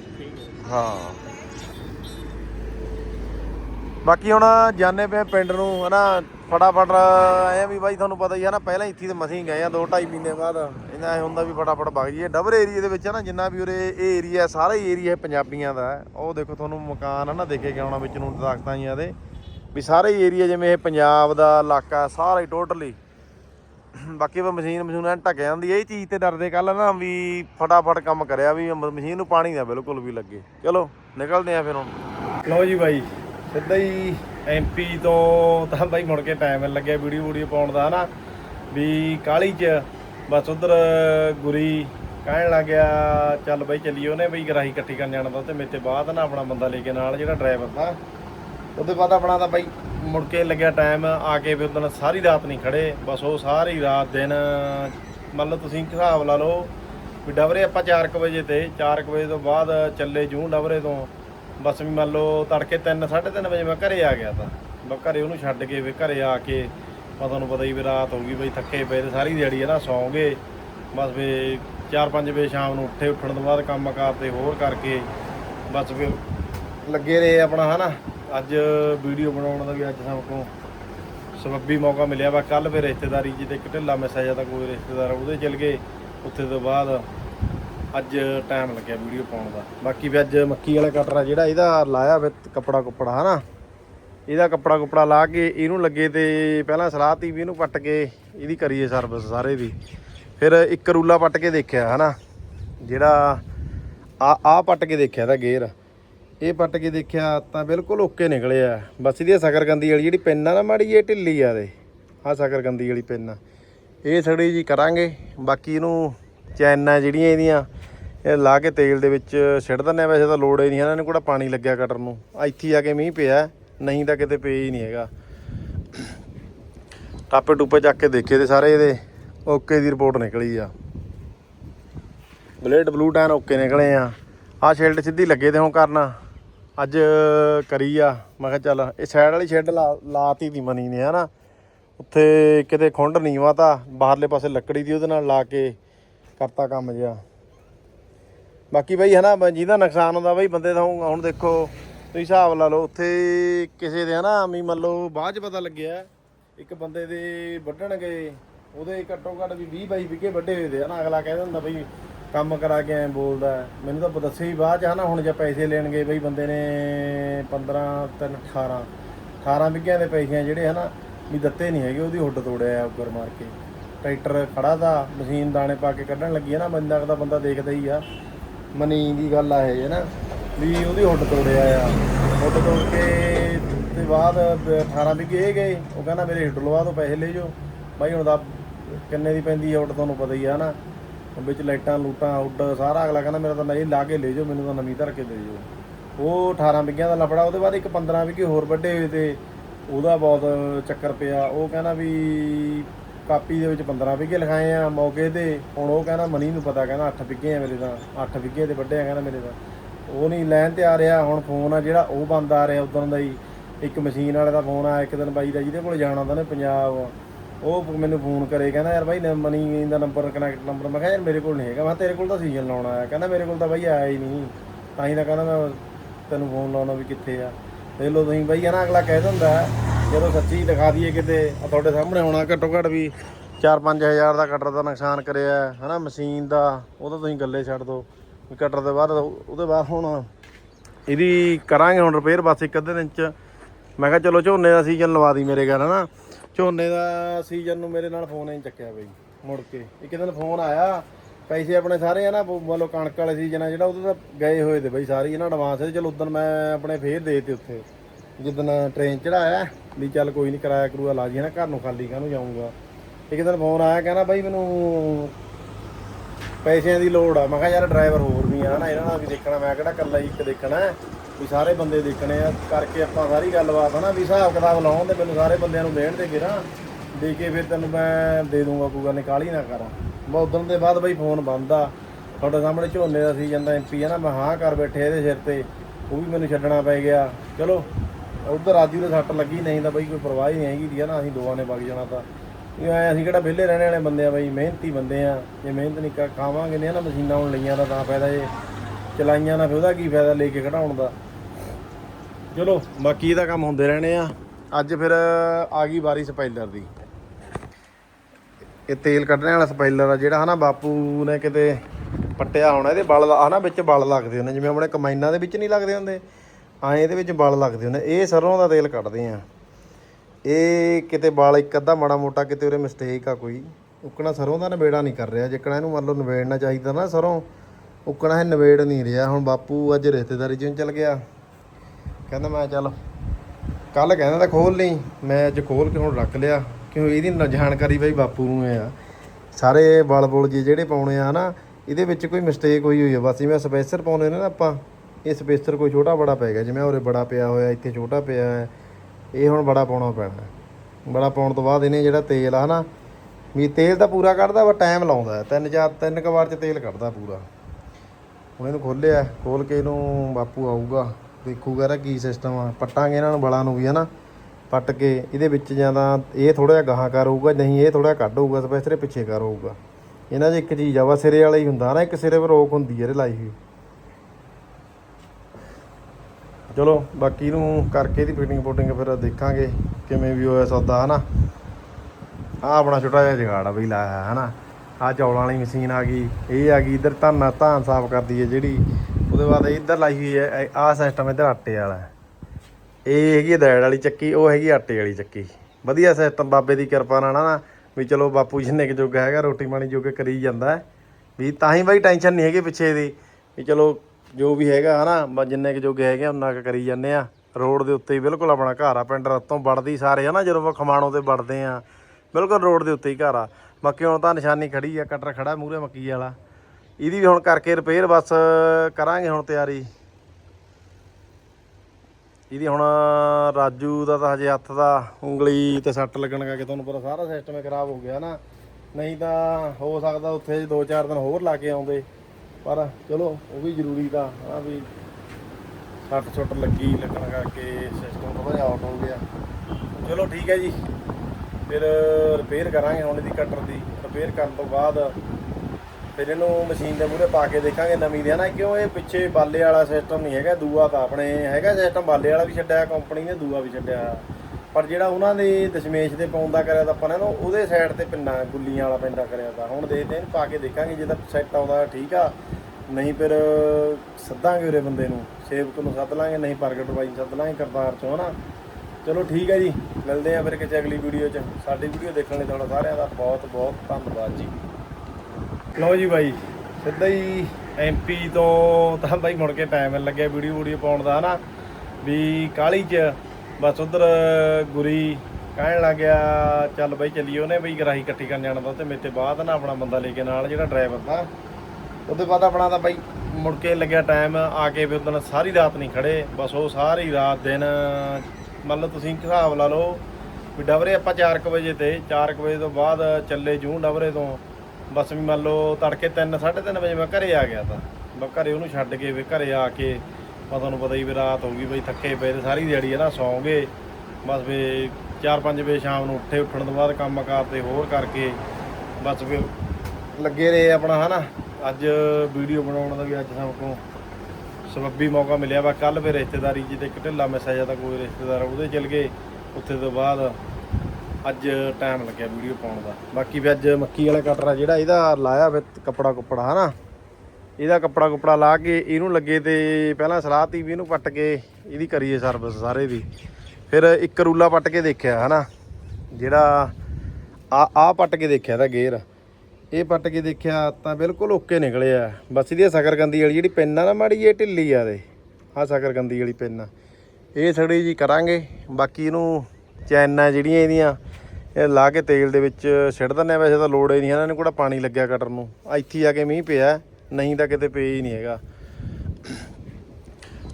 ਹਾਂ। ਬਾਕੀ ਹੁਣ ਜਾਣੇ ਪਏ ਪਿੰਡ ਨੂੰ, ਹਨਾ, ਫਟਾਫਟ, ਐ ਵੀ ਬਾਈ ਤੁਹਾਨੂੰ ਪਤਾ ਹੀ ਹੈ ਨਾ ਪਹਿਲਾਂ ਇੱਥੇ ਤੇ ਮਸੀਂ ਗਏ ਆ 2 2.5 ਮਹੀਨੇ ਬਾਅਦ। ਇਹਨਾਂ ਐ ਹੁੰਦਾ ਵੀ ਫਟਾਫਟ ਵਗ ਜਾਈਏ। ਡਬਰ ਏਰੀਆ ਦੇ ਵਿੱਚ ਹੈ ਨਾ ਜਿੰਨਾ ਵੀ ਉਰੇ ਇਹ ਏਰੀਆ ਸਾਰਾ ਹੀ ਏਰੀਆ ਪੰਜਾਬੀਆਂ ਦਾ ਉਹ ਦੇਖੋ ਤੁਹਾਨੂੰ ਮਕਾਨ ਹੈ ਨਾ ਦੇਖੇ ਗਿਆ ਹੋਣਾ ਵਿੱਚ ਨੂੰ ਦਰਖਤਾਂ ਜੀਆਂ ਦੇ। ਵੀ ਸਾਰੇ ਹੀ ਏਰੀਆ ਜਿਵੇਂ ਇਹ ਪੰਜਾਬ ਦਾ ਇਲਾਕਾ, ਸਾਰਾ ਹੀ ਟੋਟਲੀ ਬਾਕੀ ਉਹ ਮਸ਼ੀਨ ਮਸ਼ੀਨ ਢੱਕ ਜਾਂਦੀ ਇਹ ਚੀਜ਼ ਤੇ ਡਰਦੇ ਕੱਲ ਨਾ ਵੀ ਫਟਾਫਟ ਕੰਮ ਕਰਿਆ ਵੀ ਮਸ਼ੀਨ ਨੂੰ ਪਾਣੀ ਨਾ ਬਿਲਕੁਲ ਵੀ ਲੱਗੇ। ਚਲੋ, ਨਿਕਲਦੇ ਆ ਫਿਰ ਹੁਣ। ਲਓ ਜੀ ਬਾਈ, ਸਿੱਧਾ ਹੀ ਐਮਪੀ ਤੋਂ ਤਾਂ ਬਾਈ ਮੁੜ ਕੇ ਟਾਈਮ ਲੱਗਿਆ ਵੀਡੀਓ ਵੀਡੀਓ ਪਾਉਣ ਦਾ, ਹਨਾ? ਵੀ ਕਾਲੀ ਚ ਬਸ ਉਧਰ ਗੁਰੀ ਕਹਿਣ ਲੱਗ ਗਿਆ, ਚੱਲ ਬਾਈ ਚੱਲੀ ਉਹਨੇ ਬਈ ਗਰਾਹੀ ਇਕੱਠੀ ਕਰਨ ਜਾਣਾ ਤਾਂ ਤੇ ਮੇਰੇ ਬਾਅਦ ਨਾ ਆਪਣਾ ਬੰਦਾ ਲੈ ਕੇ ਨਾਲ ਜਿਹੜਾ ਡਰਾਈਵਰ ਦਾ। ਉਹਦੇ ਬਾਅਦ ਆਪਣਾ ਤਾਂ ਬਾਈ ਮੁੜ ਕੇ ਲੱਗਿਆ ਟਾਈਮ ਆ ਕੇ ਵੀ ਉਦੋਂ ਸਾਰੀ ਰਾਤ ਨਹੀਂ ਖੜੇ। ਬਸ ਉਹ ਸਾਰੀ ਰਾਤ ਦਿਨ ਮੰਨ ਲਓ ਤੁਸੀਂ ਹਿਸਾਬ ਲਾ ਲਓ ਵੀ ਡਬਰੇ ਆਪਾਂ 4:00 ਵਜੇ ਤੇ 4:00 ਵਜੇ ਤੋਂ ਬਾਅਦ ਚੱਲੇ ਜੂੰ ਡਬਰੇ ਤੋਂ। ਬਸ ਵੀ ਮੰਨ ਲਓ ਤੜਕੇ 3 3:30 ਵਜੇ ਮੈਂ ਘਰੇ ਆ ਗਿਆ ਤਾਂ। ਮੈਂ ਘਰੇ ਉਹਨੂੰ ਛੱਡ ਕੇ ਵੀ ਘਰੇ ਆ ਕੇ, ਮੈਂ ਤੁਹਾਨੂੰ ਪਤਾ ਹੀ ਵੀ ਰਾਤ ਹੋ ਗਈ ਬਈ, ਥੱਕੇ ਪਏ ਤੇ ਸਾਰੀ ਦਿਹਾੜੀ ਹੈ ਨਾ ਸੌਂਗੇ ਬਸ ਵੀ 4-5 ਵਜੇ ਸ਼ਾਮ ਨੂੰ ਉੱਠੇ, ਉੱਠਣ ਤੋਂ ਬਾਅਦ ਕੰਮ ਕਾਰ ਤੇ ਹੋਰ ਕਰਕੇ, ਬਸ ਫਿਰ ਲੱਗੇ ਰਹੇ ਆਪਣਾ, ਹਨਾ। ਅੱਜ ਵੀਡੀਓ ਬਣਾਉਣ ਦਾ ਵੀ ਅੱਜ ਸਭ ਤੋਂ ਸਬੱਬੀ ਮੌਕਾ ਮਿਲਿਆ ਵਾ। ਕੱਲ ਫਿਰ ਰਿਸ਼ਤੇਦਾਰੀ ਜੀ ਤੇ ਇੱਕ ਢਿੱਲਾ ਮੈਸੇਜ ਆ ਤਾਂ ਕੋਈ ਰਿਸ਼ਤੇਦਾਰ ਉਹਦੇ ਚਲ ਗਏ, ਉੱਥੇ ਤੋਂ ਬਾਅਦ ਅੱਜ ਟਾਈਮ ਲੱਗਿਆ ਵੀਡੀਓ ਪਾਉਣ ਦਾ। ਬਾਕੀ ਵੀ ਅੱਜ ਮੱਕੀ ਵਾਲਾ ਕਟਰਾ ਜਿਹੜਾ ਇਹਦਾ ਲਾਇਆ ਫਿਰ ਕੱਪੜਾ ਕੁੱਪੜਾ, ਹਨਾ? ਇਹਦਾ ਕੱਪੜਾ ਕੁਪੜਾ ਲਾ ਕੇ ਇਹਨੂੰ ਲੱਗੇ ਤੇ ਪਹਿਲਾਂ ਸਲਾਹ ਤੀ ਵੀ ਇਹਨੂੰ ਪੱਟ ਕੇ ਇਹਦੀ ਕਰੀਏ ਸਰਵਿਸ ਸਾਰੇ ਦੀ। ਫਿਰ ਇੱਕ ਰੂਲਾ ਪੱਟ ਕੇ ਦੇਖਿਆ, ਹਨਾ? ਜਿਹੜਾ ਆ ਆ ਪੱਟ ਕੇ ਦੇਖਿਆ ਤਾਂ ਗੇਅਰ। ਇਹ ਪੱਟ ਕੇ ਦੇਖਿਆ ਤਾਂ ਬਿਲਕੁਲ ਓਕੇ ਨਿਕਲੇ ਆ। ਬਸ ਇਹਦੀ ਸਕਰਗੰਦੀ ਵਾਲੀ ਜਿਹੜੀ ਪਿੰਨ ਆ ਨਾ ਮਾੜੀ ਇਹ ਢਿੱਲੀ ਆ ਦੇ ਆ ਸਕਰਗੰਦੀ ਵਾਲੀ ਪਿੰਨ ਆ। ਇਹ ਸੜੀ ਜੀ ਕਰਾਂਗੇ। ਬਾਕੀ ਇਹਨੂੰ ਚੈਨਾਂ ਜਿਹੜੀਆਂ ਇਹਦੀਆਂ, ਇਹ ਲਾ ਕੇ ਤੇਲ ਦੇ ਵਿੱਚ ਸਿੱਟ ਦਿੰਦੇ ਆ। ਵੈਸੇ ਤਾਂ ਲੋੜ ਹੀ ਨਹੀਂ, ਇਹਨਾਂ ਨੂੰ ਕਿਹੜਾ ਪਾਣੀ ਲੱਗਿਆ ਕਟਰ ਨੂੰ। ਆ ਇੱਥੇ ਆ ਕੇ ਮੀਂਹ ਪਿਆ, ਨਹੀਂ ਤਾਂ ਕਿਤੇ ਪਿਆ ਹੀ ਨਹੀਂ ਹੈਗਾ। ਟਾਪੇ ਟੂਪੇ ਚੱਕ ਕੇ ਦੇਖੇ ਤੇ ਸਾਰੇ ਇਹਦੇ, ਓਕੇ ਦੀ ਰਿਪੋਰਟ ਨਿਕਲੀ ਆ। ਬਲੇਡ ਬਲੂ ਟੈਨ ਓਕੇ ਨਿਕਲੇ ਆ। ਆ ਸ਼ੀਲਡ ਸਿੱਧੀ ਲੱਗੇ ਤੇ ਹੁਣ ਕਰਨਾ। ਅੱਜ ਕਰੀ ਆ। ਮੈਂ ਕਿਹਾ ਚੱਲ, ਇਹ ਸਾਈਡ ਵਾਲੀ ਸ਼ੈੱਡ ਲਾਤੀ ਦੀ ਮਨੀ ਨੇ, ਹਨਾ। ਉੱਥੇ ਕਿਤੇ ਖੁੰਡ ਨੀਵਾ ਤਾਂ ਬਾਹਰਲੇ ਪਾਸੇ ਲੱਕੜੀ ਦੀ ਉਹਦੇ ਨਾਲ ਲਾ ਕੇ ਕਰਤਾ ਕੰਮ ਜਿਆ ਬਾਕੀ ਬਈ, ਹਨਾ, ਬ- ਜਿਹਦਾ ਨੁਕਸਾਨ ਹੁੰਦਾ ਬਈ, ਬੰਦੇ ਦਾ ਹੁਣ ਦੇਖੋ, ਤੁਸੀਂ ਹਿਸਾਬ ਲਾ ਲਓ, ਉੱਥੇ ਕਿਸੇ ਦੇ, ਹਨਾ, ਵੀ ਮੰਨ ਲਓ, ਬਾਅਦ ਚ ਪਤਾ ਲੱਗਿਆ, ਇੱਕ ਬੰਦੇ ਦੇ ਵੱਢਣ ਗਏ ਉਹਦੇ ਘੱਟੋ ਘੱਟ ਵੀ 20 ਬਾਈ ਵਿਗੇ ਵੱਡੇ ਹੋਏ ਦੇ, ਹਨਾ, ਅਗਲਾ ਕਹਿ ਦਿੰਦਾ ਬਈ ਕੰਮ ਕਰਾ ਕੇ ਐ ਬੋਲਦਾ ਮੈਨੂੰ ਤਾਂ ਦੱਸੇ ਹੀ ਬਾਅਦ ਚ ਹਨਾ, ਹੁਣ ਜੇ ਪੈਸੇ ਲੈਣਗੇ ਬਈ ਬੰਦੇ ਨੇ 15 3 18 18 ਵਿਗਿਆਂ ਦੇ ਪੈਸੇ ਆ ਜਿਹੜੇ ਹਨਾ, ਵੀ ਦਿੱਤੇ ਨਹੀਂ ਹੈਗੇ, ਉਹਦੀ ਹੁੱਡ ਤੋੜਿਆ ਆ ਉੱਗਰ ਮਾਰ ਕੇ। ਟਰੈਕਟਰ ਖੜਾ ਦਾ ਮਸ਼ੀਨ ਦਾਣੇ ਪਾ ਕੇ ਕੱਢਣ ਲੱਗੀ ਹੈ ਨਾ ਬੰਦਾ ਦਾ ਬੰਦਾ ਦੇਖਦਾ ਹੀ ਆ। ਮਨੀ ਦੀ ਗੱਲ ਆ ਇਹ ਹੈ ਨਾ ਵੀ ਉਹਦੀ ਹੁੱਡ ਤੋੜਿਆ ਆ। ਹੁੱਡ ਤੋੜ ਕੇ ਤੇ ਬਾਅਦ 18 ਵਿਗੇ ਇਹ ਗਏ। ਉਹ ਕਹਿੰਦਾ ਮੇਰੇ ਹਿੱਡ ਲਵਾ ਦੋ ਪੈਸੇ ਲੈ ਜਾਓ। ਬਾਈ ਹੁਣ ਦਾ ਕਿੰਨੇ ਦੀ ਪੈਂਦੀ ਆ ਹੁੱਡ ਤੁਹਾਨੂੰ ਪਤਾ ਹੀ ਆ ਨਾ ਵਿੱਚ ਲਾਈਟਾਂ, ਲੂਟਾਂ ਹੁੱਡ ਸਾਰਾ ਅਗਲਾ ਕਹਿੰਦਾ ਮੇਰਾ ਤਾਂ ਇਹ ਲਾ ਕੇ ਲੈ ਜਾਓ, ਮੈਨੂੰ ਤਾਂ ਨਵੀਂ ਧਰ ਕੇ ਦੇ ਜਾਓ। ਉਹ 18 ਵਿਗਿਆਂ ਦਾ ਲਫੜਾ, ਉਹਦੇ ਬਾਅਦ ਇੱਕ 15 ਵਿਗੇ ਹੋਰ ਵੱਡੇ ਹੋਏ ਤੇ ਉਹਦਾ ਬਹੁਤ ਚੱਕਰ ਪਿਆ। ਉਹ ਕਹਿੰਦਾ ਵੀ ਕਾਪੀ ਦੇ ਵਿੱਚ 15 ਵਿਗੇ ਲਿਖਾਏ ਆ, ਮੌਕੇ ਤੇ ਹੁਣ ਉਹ ਕਹਿੰਦਾ ਮਨੀ ਨੂੰ ਪਤਾ, ਕਹਿੰਦਾ 8 ਵਿਗੇ ਆ ਮੇਰੇ ਤਾਂ 8 ਵਿਗੇ ਤੇ ਵੱਡੇ ਆ ਕਹਿੰਦਾ ਮੇਰੇ ਤਾਂ। ਉਹ ਨਹੀਂ ਲੈਣ ਤੇ ਆ ਰਿਹਾ, ਹੁਣ ਫੋਨ ਆ ਜਿਹੜਾ, ਉਹ ਬੰਦ ਆ ਰਿਹਾ ਉਦੋਂ ਦਾ ਹੀ। ਇੱਕ ਮਸ਼ੀਨ ਵਾਲੇ ਦਾ ਫੋਨ ਆ, ਇੱਕ ਦਿਨ ਬਾਈ ਦਾ, ਜਿਹਦੇ ਕੋਲ ਜਾਣਾ ਹੁੰਦਾ ਨੇ ਪੰਜਾਬ। ਉਹ ਮੈਨੂੰ ਫੋਨ ਕਰੇ ਕਹਿੰਦਾ ਯਾਰ ਬਾਈ ਮਨੀ ਦਾ ਨੰਬਰ ਕਨੈਕਟ ਨੰਬਰ। ਮੈਂ ਕਿਹਾ ਯਾਰ ਮੇਰੇ ਕੋਲ ਨਹੀਂ ਹੈਗਾ। ਮੈਂ ਕਿਹਾ ਤੇਰੇ ਕੋਲ ਤਾਂ ਸੀਜ਼ਨ ਲਾਉਣਾ ਆਇਆ। ਕਹਿੰਦਾ ਮੇਰੇ ਕੋਲ ਤਾਂ ਬਾਈ ਆਇਆ ਹੀ ਨਹੀਂ। ਤਾਂ ਹੀ ਤਾਂ ਕਹਿੰਦਾ ਮੈਂ ਤੈਨੂੰ ਫੋਨ ਲਾਉਣਾ ਵੀ ਕਿੱਥੇ ਆ? ਦੇਖ ਲਓ ਤੁਸੀਂ ਬਾਈ ਨਾ ਅਗਲਾ ਕਹਿ ਦਿੰਦਾ ਹੈ, ਜਦੋਂ ਸੱਚੀ ਦਿਖਾ ਦਈਏ ਕਿਤੇ ਤੁਹਾਡੇ ਸਾਹਮਣੇ ਆਉਣਾ ਘੱਟੋ ਘੱਟ ਵੀ 4-5000 ਦਾ ਕਟਰ ਦਾ ਨੁਕਸਾਨ ਕਰਿਆ ਹੈ, ਹਨਾ ਮਸ਼ੀਨ ਦਾ ਉਹ ਤਾਂ ਤੁਸੀਂ ਗੱਲੇ ਛੱਡ ਦਿਓ ਵੀ ਕਟਰ ਦੇ ਬਾਅਦ ਉਹਦੇ ਬਾਅਦ ਹੁਣ ਇਹਦੀ ਕਰਾਂਗੇ ਹੁਣ ਰਿਪੇਅਰ ਬਸ ਇੱਕ ਅੱਧੇ ਦਿਨ ਚ। ਮੈਂ ਕਿਹਾ ਚਲੋ ਝੋਨੇ ਦਾ ਸੀਜ਼ਨ ਲਵਾ ਦੀ ਮੇਰੇ ਘਰ ਹਨਾ ਝੋਨੇ ਦਾ ਸੀਜ਼ਨ ਨੂੰ ਮੇਰੇ ਨਾਲ ਫੋਨ ਨਹੀਂ ਚੱਕਿਆ ਬਈ, ਮੁੜ ਕੇ। ਇੱਕ ਦਿਨ ਫੋਨ ਆਇਆ, ਪੈਸੇ ਆਪਣੇ ਸਾਰੇ ਆ ਨਾ ਮੰਨ ਕਣਕ ਵਾਲੇ ਸੀਜ਼ਨ ਆ ਜਿਹੜਾ, ਉਹਦੇ ਤਾਂ ਗਏ ਹੋਏ ਤੇ ਬਈ ਸਾਰੀ ਇਹਨਾਂ ਐਡਵਾਂਸ ਤੇ ਉਦੋਂ ਮੈਂ ਆਪਣੇ ਫੇਰ ਦੇ ਤੇ ਉੱਥੇ। ਜਿੱਦਣ ਟ੍ਰੇਨ ਚੜਾਇਆ ਵੀ ਚੱਲ ਕੋਈ ਨਹੀਂ ਕਿਰਾਇਆ ਕਰੂਆ ਲਾ ਜੀ ਨਾ ਘਰ ਨੂੰ, ਖਾਲੀ ਕਾਹਨੂੰ ਜਾਊਂਗਾ। ਇੱਕ ਦਿਨ ਫੋਨ ਆਇਆ, ਕਹਿੰਦਾ ਬਾਈ ਮੈਨੂੰ ਪੈਸਿਆਂ ਦੀ ਲੋੜ ਆ। ਮੈਂ ਕਿਹਾ ਯਾਰ ਡਰਾਈਵਰ ਹੋਰ ਵੀ ਆ ਨਾ, ਇਹਨਾਂ ਨਾਲ ਵੀ ਦੇਖਣਾ, ਮੈਂ ਕਿਹੜਾ ਇਕੱਲਾ ਹੀ ਇੱਕ ਦੇਖਣਾ। ਵੀ ਸਾਰੇ ਬੰਦੇ ਦੇਖਣੇ ਆ, ਕਰਕੇ ਆਪਾਂ ਸਾਰੀ ਗੱਲਬਾਤ ਹਨਾ, ਵੀ ਹਿਸਾਬ ਕਿਤਾਬ ਲਾਉਣ ਤੇ ਮੈਨੂੰ ਸਾਰੇ ਬੰਦਿਆਂ ਨੂੰ ਦੇਣ ਦੇ ਗਿਰਾਂ ਦੇ ਕੇ ਫਿਰ ਤੈਨੂੰ ਮੈਂ ਦੇ ਦੂੰਗਾ, ਕੋਈ ਗੱਲ ਨੀ, ਕਾਹਲੀ ਨਾ ਕਰਾਂ। ਮੈਂ ਉਦੋਂ ਦੇ ਬਾਅਦ ਬਈ ਫੋਨ ਬੰਦ ਆ, ਤੁਹਾਡੇ ਸਾਹਮਣੇ ਝੋਨੇ ਦਾ ਸੀਜ਼ਨ ਦਾ ਐਮਪੀ ਆ ਨਾ, ਮੈਂ ਹਾਂ ਕਰ ਬੈਠੇ ਇਹਦੇ ਸਿਰ ਤੇ, ਉਹ ਵੀ ਮੈਨੂੰ ਛੱਡਣਾ ਪੈ ਗਿਆ। ਚਲੋ, ਉਧਰ ਰਾਜੂ ਦੇ ਸੱਟ ਲੱਗੀ, ਨਹੀਂ ਤਾਂ ਬਈ ਕੋਈ ਪਰਵਾਹ ਹੀ ਨਹੀਂ ਹੈਗੀ ਦੀ ਆ ਨਾ, ਅਸੀਂ ਦੋਵਾਂ ਨੇ ਵਗ ਜਾਣਾ ਤਾਂ। ਇਹ ਐਂ ਅਸੀਂ ਕਿਹੜਾ ਵਿਹਲੇ ਰਹਿਣ ਵਾਲੇ ਬੰਦੇ ਆ ਬਈ, ਮਿਹਨਤੀ ਬੰਦੇ ਆ, ਜੇ ਮਿਹਨਤ ਨਹੀਂ ਕਰ ਖਾਵਾਂਗੇ ਨੇ ਨਾ ਮਸ਼ੀਨਾਂ ਹੁਣ ਲਈਆਂ ਦਾ ਤਾਂ ਫਾਇਦਾ ਜੇ, ਚਲਾਈਆਂ ਨਾ ਫਿਰ ਉਹਦਾ ਕੀ ਫਾਇਦਾ ਲੈ ਕੇ ਖੜਾਉਣ ਦਾ। ਚਲੋ। ਬਾਕੀ ਇਹਦਾ ਕੰਮ ਹੁੰਦੇ ਰਹਿਣੇ ਆ। ਅੱਜ ਫਿਰ ਆ ਗਈ ਵਾਰੀ ਸਪਾਈਲਰ ਦੀ। ਇਹ ਤੇਲ ਕੱਢਣ ਵਾਲਾ ਸਪਾਈਲਰ ਆ ਜਿਹੜਾ ਹਨਾ ਬਾਪੂ ਨੇ ਕਿਤੇ ਪੱਟਿਆ ਹੋਣਾ, ਇਹਦੇ ਬਲ ਹਨਾ ਵਿੱਚ ਬਲ ਲੱਗਦੇ ਹੁੰਦੇ ਜਿਵੇਂ ਆਪਣੇ ਕਮਾਈਨਾਂ ਦੇ ਵਿੱਚ ਨਹੀਂ ਲੱਗਦੇ ਹੁੰਦੇ। ਆਏ ਇਹਦੇ ਵਿੱਚ ਬਲ ਲੱਗਦੇ ਹੁੰਦੇ ਇਹ ਸਰੋਂ ਦਾ ਤੇਲ ਕੱਢਦੇ ਆ। ਇਹ ਕਿਤੇ ਬਲ ਇੱਕ ਅੱਧਾ ਮਾੜਾ ਮੋਟਾ ਕਿਤੇ ਉਰੇ ਮਿਸਟੇਕ ਆ ਕੋਈ। ਉਕਣਾ ਸਰੋਂ ਦਾ ਨਵੇੜਾ ਨਹੀਂ ਕਰ ਰਿਹਾ। ਜਿਕਣਾ ਇਹਨੂੰ ਮੰਨ ਲਓ ਨਵੇੜਨਾ ਚਾਹੀਦਾ ਨਾ ਸਰੋਂ, ਉਕਣਾ ਇਹ ਨਵੇੜ ਨਹੀਂ ਰਿਹਾ। ਹੁਣ ਬਾਪੂ ਅੱਜ ਰਿਸ਼ਤੇਦਾਰੀ ਚੋਂ ਚਲ ਗਿਆ। ਕਹਿੰਦਾ ਮੈਂ ਚੱਲ ਕੱਲ ਕਹਿੰਦਾ ਤਾਂ ਖੋਲ ਲਈ, ਮੈਂ ਅੱਜ ਖੋਲ ਕੇ ਹੁਣ ਰੱਖ ਲਿਆ, ਕਿਉਂ ਇਹਦੀ ਜਾਣਕਾਰੀ ਬਈ ਬਾਪੂ ਨੂੰ ਹੈ ਆ। ਸਾਰੇ ਬਲ ਬੁਲ ਜੇ ਜਿਹੜੇ ਪਾਉਣੇ ਆ ਨਾ, ਇਹਦੇ ਵਿੱਚ ਕੋਈ ਮਿਸਟੇਕ ਹੋਈ ਹੋਈ ਆ, ਬਸ ਜਿਵੇਂ ਸਪੈਸਰ ਪਾਉਨੇ ਨੇ ਨਾ ਆਪਾਂ, ਇਹ ਸਪੈਸਰ ਕੋਈ ਛੋਟਾ ਬੜਾ ਪੈ ਗਿਆ, ਜਿਵੇਂ ਉਰੇ ਬੜਾ ਪਿਆ ਹੋਇਆ, ਇੱਥੇ ਛੋਟਾ ਪਿਆ ਹੈ, ਇਹ ਹੁਣ ਬੜਾ ਪਾਉਣਾ ਪੈਣਾ। ਬੜਾ ਪਾਉਣ ਤੋਂ ਬਾਅਦ ਇਹਨੇ ਜਿਹੜਾ ਤੇਲ ਆ ਨਾ ਵੀ ਤੇਲ ਤਾਂ ਪੂਰਾ ਕੱਢਦਾ ਵਾ ਟਾਈਮ ਲਾਉਂਦਾ ਤਿੰਨ ਚਾਰ, ਤਿੰਨ ਕੁ ਵਾਰ ਚ ਤੇਲ ਕੱਢਦਾ ਪੂਰਾ। ਹੁਣ ਇਹਨੂੰ ਖੋਲਿਆ ਖੋਲ ਕੇ ਇਹਨੂੰ ਬਾਪੂ ਆਊਗਾ। ਦੇਖੂਗਾ ਇਹਦਾ ਕੀ ਸਿਸਟਮ ਆ। ਪੱਟਾਂਗੇ ਇਹਨਾਂ ਨੂੰ ਬਲਾਂ ਨੂੰ ਵੀ, ਹਨਾ। ਪੱਟ ਕੇ ਇਹਦੇ ਵਿੱਚ ਜਾਂ ਤਾਂ ਇਹ ਥੋੜਾ ਜਿਹਾ ਗਾਹਾਂ ਕਰ ਹੋਊਗਾ ਨਹੀਂ ਇਹ ਥੋੜਾ ਕੱਢ ਹੋਊਗਾ ਸਪੈਸਰੇ ਪਿੱਛੇ ਕਰ ਹੋਊਗਾ। ਇਹਨਾਂ 'ਚ ਇੱਕ ਚੀਜ਼ ਆ ਵਾ ਸਿਰੇ ਵਾਲਾ ਹੀ ਹੁੰਦਾ ਨਾ, ਇੱਕ ਸਿਰੇ 'ਤੇ ਰੋਕ ਹੁੰਦੀ ਹੈ ਇਹਦੇ ਲਾਈ ਹੋਈ ਚਲੋ, ਬਾਕੀ ਨੂੰ ਕਰਕੇ ਇਹਦੀ ਫਿਟਿੰਗ ਫੁਟਿੰਗ ਫਿਰ ਦੇਖਾਂਗੇ, ਕਿਵੇਂ ਵੀ ਹੋਇਆ ਸੌਦਾ, ਹਨਾ। ਆ ਆਪਣਾ ਛੋਟਾ ਜਿਹਾ ਜਗਾੜ ਆ ਬਈ, ਲਾਇਆ, ਹਨਾ। ਆ ਚੌਲਾਂ ਵਾਲੀ ਮਸ਼ੀਨ ਆ ਗਈ, ਇਹ ਆ ਗਈ, ਇਧਰ ਧਾਨਾ ਧਾਨ ਸਾਫ਼ ਕਰਦੀ ਹੈ ਜਿਹੜੀ। ਉਹਦੇ ਬਾਅਦ ਇੱਧਰ ਲਾਈ ਹੋਈ ਹੈ ਆਹ ਸਿਸਟਮ ਇੱਧਰ ਆਟੇ ਵਾਲਾ ਇਹ ਹੈਗੀ ਹੈ ਦੈੜ ਵਾਲੀ ਚੱਕੀ, ਉਹ ਹੈਗੀ ਆਟੇ ਵਾਲੀ ਚੱਕੀ। ਵਧੀਆ ਸਿਸਟਮ ਬਾਬੇ ਦੀ ਕਿਰਪਾ ਨਾਲ ਨਾ ਵੀ ਚਲੋ ਬਾਪੂ ਜਿੰਨੇ ਕੁ ਜੋਗਾ ਹੈਗਾ, ਰੋਟੀ ਪਾਣੀ ਜੋਗੇ ਕਰੀ ਜਾਂਦਾ ਵੀ ਤਾਂ ਹੀ ਬਾਈ ਟੈਨਸ਼ਨ ਨਹੀਂ ਹੈਗੀ ਪਿੱਛੇ ਦੀ, ਵੀ ਚਲੋ ਜੋ ਵੀ ਹੈਗਾ ਹਨਾ, ਬ- ਜਿੰਨੇ ਕੁ ਜੋਗੇ ਹੈਗੇ ਉਹਨਾਂ ਕੁ ਕਰੀ ਜਾਂਦੇ ਆ। ਰੋਡ ਦੇ ਉੱਤੇ ਹੀ ਬਿਲਕੁਲ ਆਪਣਾ ਘਰ ਆ, ਪਿੰਡ ਰਤੋਂ ਵੜਦੀ ਸਾਰੇ ਹਨਾ, ਜਦੋਂ ਆਪਾਂ ਖਮਾਣੋਂ ਤੇ ਵੜਦੇ ਆ। ਬਿਲਕੁਲ ਰੋਡ ਦੇ ਉੱਤੇ ਹੀ ਘਰ ਆ। ਬਾਕੀ ਹੁਣ ਤਾਂ ਨਿਸ਼ਾਨੀ ਖੜੀ ਆ, ਕਟਰ ਖੜਾ ਮੂਰੇ ਮੱਕੀ ਵਾਲਾ। ਇਹਦੀ ਵੀ ਹੁਣ ਕਰਕੇ ਰਿਪੇਅਰ ਬਸ ਕਰਾਂਗੇ ਹੁਣ ਤਿਆਰੀ। ਇਹਦੀ ਹੁਣ ਰਾਜੂ ਦਾ ਤਾਂ ਹਜੇ ਹੱਥ ਦਾ, ਉਂਗਲੀ ਤੇ ਸੱਟ ਲੱਗਣ ਕਰਕੇ ਤੁਹਾਨੂੰ ਪਤਾ ਸਾਰਾ ਸਿਸਟਮ ਹੀ ਖਰਾਬ ਹੋ ਗਿਆ ਨਾ। ਨਹੀਂ ਤਾਂ ਹੋ ਸਕਦਾ ਉੱਥੇ 2-4 ਦਿਨ ਹੋਰ ਲਾ ਕੇ ਆਉਂਦੇ। ਪਰ ਚਲੋ, ਉਹ ਵੀ ਜ਼ਰੂਰੀ ਤਾਂ ਹਾਂ ਵੀ ਸੱਟ ਸੁੱਟ ਲੱਗੀ ਲੱਗਣ ਕਰਕੇ ਸਿਸਟਮ ਥੋੜਾ ਜਿਹਾ ਆਊਟ ਹੋ ਗਿਆ। ਚਲੋ ਠੀਕ ਹੈ ਜੀ। ਫਿਰ ਰਿਪੇਅਰ ਕਰਾਂਗੇ ਹੁਣ ਇਹਦੀ ਕਟਰ ਦੀ। ਰਿਪੇਅਰ ਕਰਨ ਤੋਂ ਬਾਅਦ ਫਿਰ ਇਹਨੂੰ ਮਸ਼ੀਨ ਦੇ ਮੂਹਰੇ ਪਾ ਕੇ ਦੇਖਾਂਗੇ ਨਵੀਂ ਦੇ ਨਾ ਕਿਉਂ ਇਹ ਪਿੱਛੇ ਬਾਲੇ ਵਾਲਾ ਸਿਸਟਮ ਨਹੀਂ ਹੈਗਾ, ਦੂਆ ਤਾਂ ਆਪਣੇ ਹੈਗਾ ਸਿਸਟਮ ਬਾਲੇ ਵਾਲਾ ਵੀ ਛੱਡਿਆ ਕੰਪਨੀ ਨੇ ਦੂਆ ਵੀ ਛੱਡਿਆ। ਪਰ ਜਿਹੜਾ ਉਹਨਾਂ ਦੇ ਦਸ਼ਮੇਸ਼ ਦੇ ਪਾਉਣ ਦਾ ਕਰਿਆ ਤਾਂ ਆਪਾਂ ਨੇ ਨਾ ਉਹਦੇ ਸਾਈਡ ਤੇ ਪਿੰਨਾ ਗੁੱਲੀਆਂ ਵਾਲਾ ਪੈਂਦਾ ਕਰਿਆ ਤਾਂ। ਹੁਣ ਦੇਖਦੇ ਹਾਂ ਪਾ ਕੇ ਦੇਖਾਂਗੇ ਜੇ ਤਾਂ ਸੈੱਟ ਆਉਂਦਾ ਠੀਕ ਆ, ਨਹੀਂ ਫਿਰ ਸੱਦਾਂਗੇ ਉਰੇ ਬੰਦੇ ਨੂੰ ਸੇਵਕ ਨੂੰ ਸੱਦ ਲਾਂਗੇ, ਨਹੀਂ ਪ੍ਰਗਟ ਬਾਈ ਨੂੰ ਸੱਦ ਲਾਂਗੇ ਕਰਤਾਰ ਚੋਂ ਹਨਾ। ਚਲੋ ਠੀਕ ਹੈ ਜੀ, ਮਿਲਦੇ ਆ ਫਿਰ ਕਿਸੇ ਅਗਲੀ ਵੀਡੀਓ 'ਚ। ਸਾਡੀ ਵੀਡੀਓ ਦੇਖਣ ਲਈ ਤੁਹਾਡਾ ਸਾਰਿਆਂ ਦਾ ਬਹੁਤ ਬਹੁਤ ਧੰਨਵਾਦ ਜੀ। ਲਓ ਜੀ ਬਾਈ, ਸਿੱਧਾ ਹੀ ਐਮਪੀ ਤੋਂ ਤਾਂ ਬਾਈ ਮੁੜ ਕੇ ਟਾਈਮ ਲੱਗਿਆ ਵੀਡੀਓ ਵੀਡੀਓ ਪਾਉਣ ਦਾ, ਹਨਾ? ਵੀ ਕਾਲੀ 'ਚ, ਬਸ ਉਧਰ ਗੁਰੀ ਕਹਿਣ ਲੱਗ ਗਿਆ, ਚੱਲ ਬਾਈ ਚੱਲੀ ਉਹਨੇ ਬਈ ਗਰਾਹੀ ਇਕੱਠੀ ਕਰਨ ਜਾਣਾ ਤਾਂ ਤੇ ਮੇਰੇ ਤੇ ਬਾਅਦ ਨਾ ਆਪਣਾ ਬੰਦਾ ਲੈ ਕੇ ਨਾਲ ਜਿਹੜਾ ਡਰਾਈਵਰ ਦਾ। ਉਹਦੇ ਬਾਅਦ ਆਪਣਾ ਤਾਂ ਬਾਈ ਮੁੜ ਕੇ ਲੱਗਿਆ ਟਾਈਮ ਆ ਕੇ ਵੀ ਉਦੋਂ ਸਾਰੀ ਰਾਤ ਨਹੀਂ ਖੜੇ, ਬਸ ਉਹ ਸਾਰੀ ਰਾਤ ਦਿਨ ਮੰਨ ਲਓ ਤੁਸੀਂ ਹਿਸਾਬ ਲਾ ਲਓ ਵੀ ਡਬਰੇ ਆਪਾਂ 4:00 ਵਜੇ ਤੇ 4:00 ਵਜੇ ਤੋਂ ਬਾਅਦ ਚੱਲੇ ਜੂੰ ਡਬਰੇ ਤੋਂ। ਬਸ ਵੀ ਮੰਨ ਲਓ ਤੜਕੇ 3 3:30 ਵਜੇ ਮੈਂ ਘਰੇ ਆ ਗਿਆ ਤਾਂ। ਮੈਂ ਘਰੇ ਉਹਨੂੰ ਛੱਡ ਕੇ ਵੀ ਘਰੇ ਆ ਕੇ ਮੈਂ ਤੁਹਾਨੂੰ ਪਤਾ ਹੀ ਵੀ ਰਾਤ ਹੋ ਗਈ ਬਈ, ਥੱਕੇ ਪਏ ਤੇ ਸਾਰੀ ਦਿਹਾੜੀ ਹੈ ਨਾ ਸੌਂਗੇ ਬਸ ਵੀ 4-5 ਵਜੇ ਸ਼ਾਮ ਨੂੰ ਉੱਠੇ, ਉੱਠਣ ਤੋਂ ਬਾਅਦ ਕੰਮ ਕਾਰ ਤੇ ਹੋਰ ਕਰਕੇ ਬਸ ਵੀ ਲੱਗੇ ਰਹੇ ਆਪਣਾ, ਹਨਾ। ਅੱਜ ਵੀਡੀਓ ਬਣਾਉਣ ਦਾ ਵੀ ਅੱਜ ਸਭ ਤੋਂ ਸਬੱਬੀ ਮੌਕਾ ਮਿਲਿਆ ਵਾ। ਕੱਲ ਫਿਰ ਰਿਸ਼ਤੇਦਾਰੀ ਜੀ ਤੇ ਇੱਕ ਢਿੱਲਾ ਮੈਸੇਜ ਆ ਤਾਂ ਕੋਈ ਰਿਸ਼ਤੇਦਾਰ ਉਹਦੇ ਚਲ ਗਏ। ਉੱਥੇ ਤੋਂ ਬਾਅਦ ਅੱਜ ਟਾਈਮ ਲੱਗਿਆ ਵੀਡੀਓ ਪਾਉਣ ਦਾ। ਬਾਕੀ ਵੀ ਅੱਜ ਮੱਕੀ ਵਾਲਾ ਕਟਰਾ ਜਿਹੜਾ, ਇਹਦਾ ਲਾਇਆ ਫਿਰ ਕੱਪੜਾ ਕੁੱਪੜਾ, ਹਨਾ? ਇਹਦਾ ਕੱਪੜਾ ਕੁੱਪੜਾ ਲਾ ਕੇ ਇਹਨੂੰ ਲੱਗੇ ਤੇ ਪਹਿਲਾਂ ਸਲਾਹ ਤੀ ਵੀ ਇਹਨੂੰ ਪੱਟ ਕੇ ਇਹਦੀ ਕਰੀਏ ਸਰਵਿਸ ਸਾਰੇ ਦੀ। ਫਿਰ ਇੱਕ ਰੂਲਾ ਪੱਟ ਕੇ ਦੇਖਿਆ, ਹਨਾ? ਜਿਹੜਾ ਆ ਆ ਪੱਟ ਕੇ ਦੇਖਿਆ ਇਹਦਾ ਗੇਅਰ। ਇਹ ਪੱਟ ਕੇ ਦੇਖਿਆ ਤਾਂ ਬਿਲਕੁਲ ਓਕੇ ਨਿਕਲਿਆ। ਬਸ ਇਹਦੀ ਸਕਰਗੰਦੀ ਵਾਲੀ ਜਿਹੜੀ ਪਿੰਨ ਆ ਨਾ ਮਾੜੀ ਇਹ ਢਿੱਲੀ ਆ ਦੇ ਆ ਸਕਰਗੰਦੀ ਵਾਲੀ ਪਿੰਨ। ਆ ਇਹ ਸੜੀ ਜੀ ਕਰਾਂਗੇ। ਬਾਕੀ ਇਹਨੂੰ ਚੈਨਾਂ ਜਿਹੜੀਆਂ ਇਹਦੀਆਂ ਇਹ ਲਾ ਕੇ ਤੇਲ ਦੇ ਵਿੱਚ ਛਿੜ ਦਿੰਦੇ ਆ, ਵੈਸੇ ਤਾਂ ਲੋੜ ਹੀ ਨਹੀਂ ਹੈ ਇਹਨਾਂ ਨੂੰ ਕਿਹੜਾ ਪਾਣੀ ਲੱਗਿਆ ਕਟਰ ਨੂੰ। ਆ ਇੱਥੇ ਆ ਕੇ ਮੀਂਹ ਪਿਆ, ਨਹੀਂ ਤਾਂ ਕਿਤੇ ਪਿਆ ਹੀ ਨਹੀਂ ਹੈਗਾ।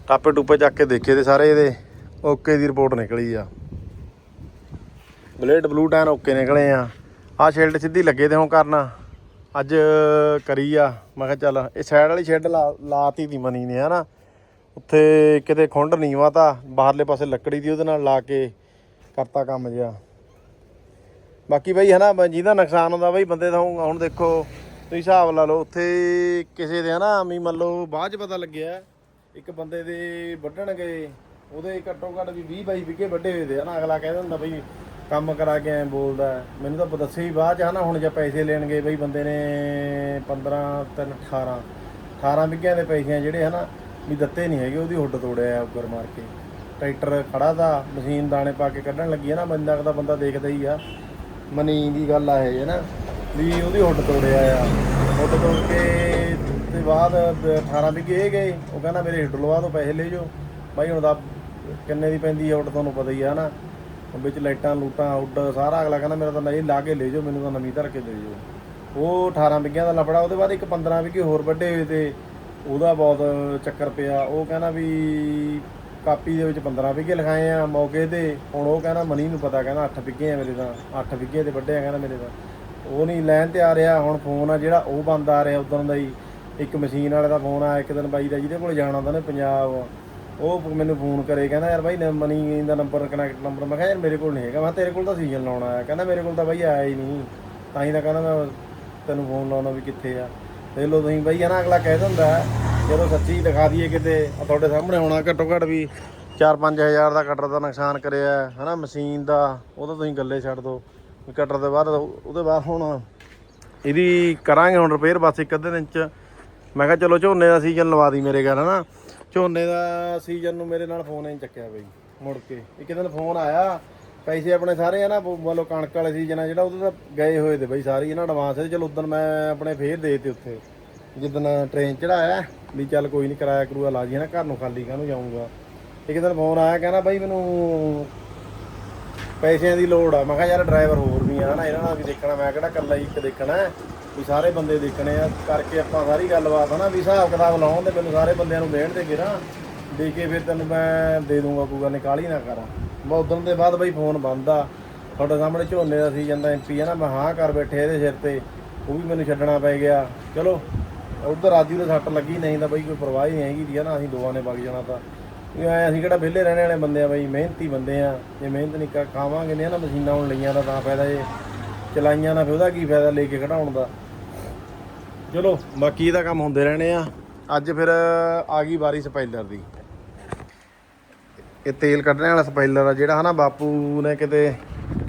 ਟਾਪੇ ਟੂਪੇ ਚੱਕ ਕੇ ਦੇਖੇ ਤੇ ਸਾਰੇ ਇਹਦੇ, ਓਕੇ ਦੀ ਰਿਪੋਰਟ ਨਿਕਲੀ ਆ। ਬਲੇਡ ਬਲੂ ਟੈਨ ਓਕੇ ਨਿਕਲੇ ਆ। ਆ ਸ਼ੀਲਡ ਸਿੱਧੀ ਲੱਗੇ ਤੇ ਹੁਣ ਕਰਨਾ। ਅੱਜ ਕਰੀ ਆ, ਮੈਂ ਕਿਹਾ ਚੱਲ, ਇਹ ਸਾਈਡ ਵਾਲੀ ਸ਼ੈੱਡ ਲਾਤੀ ਦੀ ਮਨੀ ਨੇ, ਹਨਾ। ਉੱਥੇ ਕਿਤੇ ਖੁੰਡ ਨੀਵਾ ਤਾਂ, ਬਾਹਰਲੇ ਪਾਸੇ ਲੱਕੜੀ ਦੀ ਉਹਦੇ ਨਾਲ ਲਾ ਕੇ ਕਰਤਾ ਕੰਮ ਜਿਆ ਬਾਕੀ ਬਈ ਹਨਾ ਬ- ਜਿਹਦਾ ਨੁਕਸਾਨ ਹੁੰਦਾ ਬਈ ਬੰਦੇ ਦਾ ਹੁਣ ਹੁਣ ਦੇਖੋ, ਤੁਸੀਂ ਹਿਸਾਬ ਲਾ ਲਓ, ਉੱਥੇ ਕਿਸੇ ਦੇ ਹਨਾ, ਵੀ ਮੰਨ ਲਓ ਬਾਅਦ ਚ ਪਤਾ ਲੱਗਿਆ, ਇੱਕ ਬੰਦੇ ਦੇ ਵੱਢਣ ਗਏ ਉਹਦੇ ਘੱਟੋ ਘੱਟ ਵੀ 20 22 ਵਿਗੇ ਵੱਡੇ ਹੋਏ ਦੇ ਹਨਾ। ਅਗਲਾ ਕਹਿ ਹੁੰਦਾ ਬਈ, ਕੰਮ ਕਰਾ ਕੇ ਐ ਬੋਲਦਾ। ਮੈਨੂੰ ਤਾਂ ਦੱਸੇ ਹੀ ਬਾਅਦ ਚ ਹਨਾ, ਹੁਣ ਜੇ ਪੈਸੇ ਲੈਣ ਗਏ ਬਈ ਬੰਦੇ ਨੇ 15 3 18 18 ਵਿਗਿਆਂ ਦੇ ਪੈਸੇ ਆ ਜਿਹੜੇ ਹਨਾ, ਵੀ ਦਿੱਤੇ ਨਹੀਂ ਹੈਗੇ, ਉਹਦੀ ਹੁੱਡ ਤੋੜਿਆ ਉੱਗਰ ਮਾਰ ਕੇ। ਟਰੈਕਟਰ ਖੜਾ ਦਾ ਮਸ਼ੀਨ ਦਾਣੇ ਪਾ ਕੇ ਕੱਢਣ ਲੱਗੀ ਹੈ ਨਾ ਬੰਦਾ ਦਾ ਬੰਦਾ ਦੇਖਦਾ ਹੀ ਆ। ਮਨੀ ਦੀ ਗੱਲ ਆ ਇਹ, ਹੈ ਨਾ? ਵੀ ਉਹਦੀ ਹੁੱਡ ਤੋੜਿਆ ਆ। ਹੁੱਡ ਤੋੜ ਕੇ ਤੇ ਬਾਅਦ 18 ਵਿਗੇ ਇਹ ਗਏ। ਉਹ ਕਹਿੰਦਾ ਮੇਰੇ ਹਿੱਟ ਲਵਾ ਦੋ ਪੈਸੇ ਲੈ ਜਾਓ। ਬਾਈ, ਹੁਣ ਦਾ ਕਿੰਨੇ ਦੀ ਪੈਂਦੀ ਆ ਹੁੱਡ ਤੁਹਾਨੂੰ ਪਤਾ ਹੀ ਆ ਨਾ? ਵਿੱਚ ਲਾਈਟਾਂ, ਲੂਟਾਂ, ਉੱਡ ਸਾਰਾ ਅਗਲਾ ਕਹਿੰਦਾ ਮੇਰਾ ਤਾਂ ਨਹੀਂ, ਲਾ ਕੇ ਲੈ ਜਾਓ, ਮੈਨੂੰ ਤਾਂ ਨਵੀਂ ਧਰ ਕੇ ਦੇ ਜਾਓ। ਉਹ 18 ਵਿਗਿਆਂ ਦਾ ਲਫੜਾ, ਉਹਦੇ ਬਾਅਦ ਇੱਕ 15 ਵਿਗੇ ਹੋਰ ਵੱਡੇ ਹੋਏ ਤੇ ਉਹਦਾ ਬਹੁਤ ਚੱਕਰ ਪਿਆ। ਉਹ ਕਹਿੰਦਾ ਵੀ ਕਾਪੀ ਦੇ ਵਿੱਚ 15 ਵਿਗੇ ਲਿਖਾਏ ਆ, ਮੌਕੇ ਤੇ ਹੁਣ ਉਹ ਕਹਿੰਦਾ ਮਨੀ ਨੂੰ ਪਤਾ, ਕਹਿੰਦਾ 8 ਵਿਗੇ ਆ ਮੇਰੇ ਤਾਂ 8 ਵਿਗੇ ਤੇ ਵੱਡੇ ਆ ਕਹਿੰਦਾ ਮੇਰੇ ਤਾਂ। ਉਹ ਨਹੀਂ ਲੈਣ ਤੇ ਆ ਰਿਹਾ, ਹੁਣ ਫੋਨ ਆ ਜਿਹੜਾ, ਉਹ ਬੰਦ ਆ ਰਿਹਾ ਉਦੋਂ ਦਾ ਹੀ। ਇੱਕ ਮਸ਼ੀਨ ਵਾਲੇ ਦਾ ਫੋਨ ਆ, ਇੱਕ ਦਿਨ ਬਾਈ ਦਾ, ਜਿਹਦੇ ਕੋਲ ਜਾਣਾ ਹੁੰਦਾ ਨੇ ਪੰਜਾਬ। ਉਹ ਮੈਨੂੰ ਫੋਨ ਕਰੇ, ਕਹਿੰਦਾ ਯਾਰ ਬਾਈ ਮਨੀ ਦਾ ਨੰਬਰ ਕਨੈਕਟ ਨੰਬਰ ਮੈਂ ਕਿਹਾ ਯਾਰ ਮੇਰੇ ਕੋਲ ਨਹੀਂ ਹੈਗਾ। ਮੈਂ ਕਿਹਾ ਤੇਰੇ ਕੋਲ ਤਾਂ ਸੀਜ਼ਨ ਲਾਉਣਾ ਆਇਆ। ਕਹਿੰਦਾ ਮੇਰੇ ਕੋਲ ਤਾਂ ਬਾਈ ਆਇਆ ਹੀ ਨਹੀਂ। ਤਾਂ ਹੀ ਤਾਂ ਕਹਿੰਦਾ ਮੈਂ ਤੈਨੂੰ ਫੋਨ ਲਾਉਣਾ ਵੀ ਕਿੱਥੇ ਆ। ਦੇਖ ਲਓ ਤੁਸੀਂ ਬਾਈ, ਹੈ ਨਾ, ਅਗਲਾ ਕਹਿ ਦਿੰਦਾ ਜਦੋਂ ਸੱਚੀ ਦਿਖਾ ਦਈਏ ਕਿਤੇ ਆ ਤੁਹਾਡੇ ਸਾਹਮਣੇ ਹੋਣਾ ਘੱਟੋ ਘੱਟ ਵੀ 4-5000 ਦਾ ਕਟਰ ਦਾ ਨੁਕਸਾਨ ਕਰਿਆ ਹੈ, ਹਨਾ ਮਸ਼ੀਨ ਦਾ ਉਹ ਤਾਂ ਤੁਸੀਂ ਗੱਲੇ ਛੱਡ ਦਿਓ ਵੀ ਕਟਰ ਦੇ ਬਾਅਦ ਉਹਦੇ ਬਾਅਦ ਹੁਣ ਇਹਦੀ ਕਰਾਂਗੇ ਹੁਣ ਰਿਪੇਅਰ ਬਸ ਇੱਕ ਅੱਧੇ ਦਿਨ ਚ। ਮੈਂ ਕਿਹਾ ਚਲੋ ਝੋਨੇ ਦਾ ਸੀਜ਼ਨ ਲਵਾ ਦੀ ਮੇਰੇ ਘਰ ਹਨਾ। ਝੋਨੇ ਦਾ ਸੀਜ਼ਨ ਨੂੰ ਮੇਰੇ ਨਾਲ ਫੋਨ ਨਹੀਂ ਚੱਕਿਆ ਬਈ ਮੁੜ ਕੇ। ਇੱਕ ਦਿਨ ਫੋਨ ਆਇਆ ਪੈਸੇ ਆਪਣੇ ਸਾਰੇ ਆ ਨਾ ਮੰਨ ਲਓ ਕਣਕ ਵਾਲੇ ਸੀਜ਼ਨ ਆ ਜਿਹੜਾ ਉਹਦੇ ਤਾਂ ਗਏ ਹੋਏ ਤੇ ਬਈ ਸਾਰੇ ਇਹਨਾਂ ਐਡਵਾਂਸ ਤੇ ਚਲੋ ਉਦੋਂ ਮੈਂ ਆਪਣੇ ਫੇਰ ਦੇ ਤੇ ਉੱਥੇ। ਜਿੱਦਣ ਟ੍ਰੇਨ ਚੜਾਇਆ, ਵੀ ਚੱਲ ਕੋਈ ਨਹੀਂ ਕਿਰਾਇਆ ਕਰੂਆ ਲਾ ਜੀ ਨਾ, ਘਰ ਨੂੰ ਖਾਲੀ ਕਾਹਨੂੰ ਜਾਊਂਗਾ। ਇੱਕ ਦਿਨ ਫੋਨ ਆਇਆ, ਕਹਿੰਦਾ ਬਾਈ ਮੈਨੂੰ ਪੈਸਿਆਂ ਦੀ ਲੋੜ ਆ। ਮੈਂ ਕਿਹਾ ਯਾਰ ਡਰਾਈਵਰ ਹੋਰ ਵੀ ਆ ਨਾ, ਇਹਨਾਂ ਨਾਲ ਵੀ ਦੇਖਣਾ, ਮੈਂ ਕਿਹੜਾ ਇਕੱਲਾ ਹੀ ਇੱਕ ਦੇਖਣਾ ਵੀ ਸਾਰੇ ਬੰਦੇ ਦੇਖਣੇ ਆ, ਕਰਕੇ ਆਪਾਂ ਸਾਰੀ ਗੱਲਬਾਤ ਹਨਾ ਵੀ ਹਿਸਾਬ ਕਿਤਾਬ ਲਾਉਣ ਤੇ ਮੈਨੂੰ ਸਾਰੇ ਬੰਦਿਆਂ ਨੂੰ ਦੇਣ ਤੇ ਗਿਰਾਂ। ਦੇ ਕੇ ਫਿਰ ਤੈਨੂੰ ਮੈਂ ਦੇ ਦੂੰਗਾ, ਕੋਈ ਗੱਲ ਨੀ ਨਾ ਕਰਾਂ। ਮੈਂ ਉਦੋਂ ਦੇ ਬਾਅਦ ਬਈ ਫੋਨ ਬੰਦ ਆ। ਤੁਹਾਡੇ ਸਾਹਮਣੇ ਝੋਨੇ ਦਾ ਸੀਜ਼ਨ ਦਾ ਐਮਪੀ ਆ ਨਾ, ਮੈਂ ਹਾਂ ਕਰ ਬੈਠੇ ਇਹਦੇ ਸਿਰ ਤੇ, ਉਹ ਵੀ ਮੈਨੂੰ ਛੱਡਣਾ ਪੈ ਗਿਆ। ਚਲੋ ਉਧਰ ਰਾਜੂ ਦੇ ਸੱਟ ਲੱਗੀ, ਨਹੀਂ ਤਾਂ ਬਈ ਕੋਈ ਪਰਵਾਹ ਹੀ ਨਹੀਂ ਹੈਗੀ ਦੀ ਆ ਨਾ? ਅਸੀਂ ਦੋਵਾਂ ਨੇ ਵਗ ਜਾਣਾ ਤਾਂ। ਇਹ ਐਂ ਅਸੀਂ ਕਿਹੜਾ ਵਿਹਲੇ ਰਹਿਣ ਵਾਲੇ ਬੰਦੇ ਆ ਬਈ, ਮਿਹਨਤੀ ਬੰਦੇ ਆ। ਜੇ ਮਿਹਨਤ ਨਹੀਂ ਕਰ- ਖਾਵਾਂਗੇ ਨਹੀਂ ਨਾ ਮਸ਼ੀਨਾਂ ਹੁਣ ਲਈਆਂ ਦਾ, ਤਾਂ ਫਾਇਦਾ ਇਹ। ਚਲਾਈਆਂ ਨਾ ਫਿਰ ਉਹਦਾ ਕੀ ਫਾਇਦਾ ਲੈ ਕੇ ਖੜਾਉਣ ਦਾ। ਚਲੋ, ਬਾਕੀ ਇਹਦਾ ਕੰਮ ਹੁੰਦੇ ਰਹਿਣੇ ਆ। ਅੱਜ ਫਿਰ ਆ ਗਈ ਵਾਰੀ ਸਪਾਈਲਰ ਦੀ। ਇਹ ਤੇਲ ਕੱਢਣ ਵਾਲਾ ਸਪਾਈਲਰ ਆ ਜਿਹੜਾ, ਹਨਾ, ਬਾਪੂ ਨੇ ਕਿਤੇ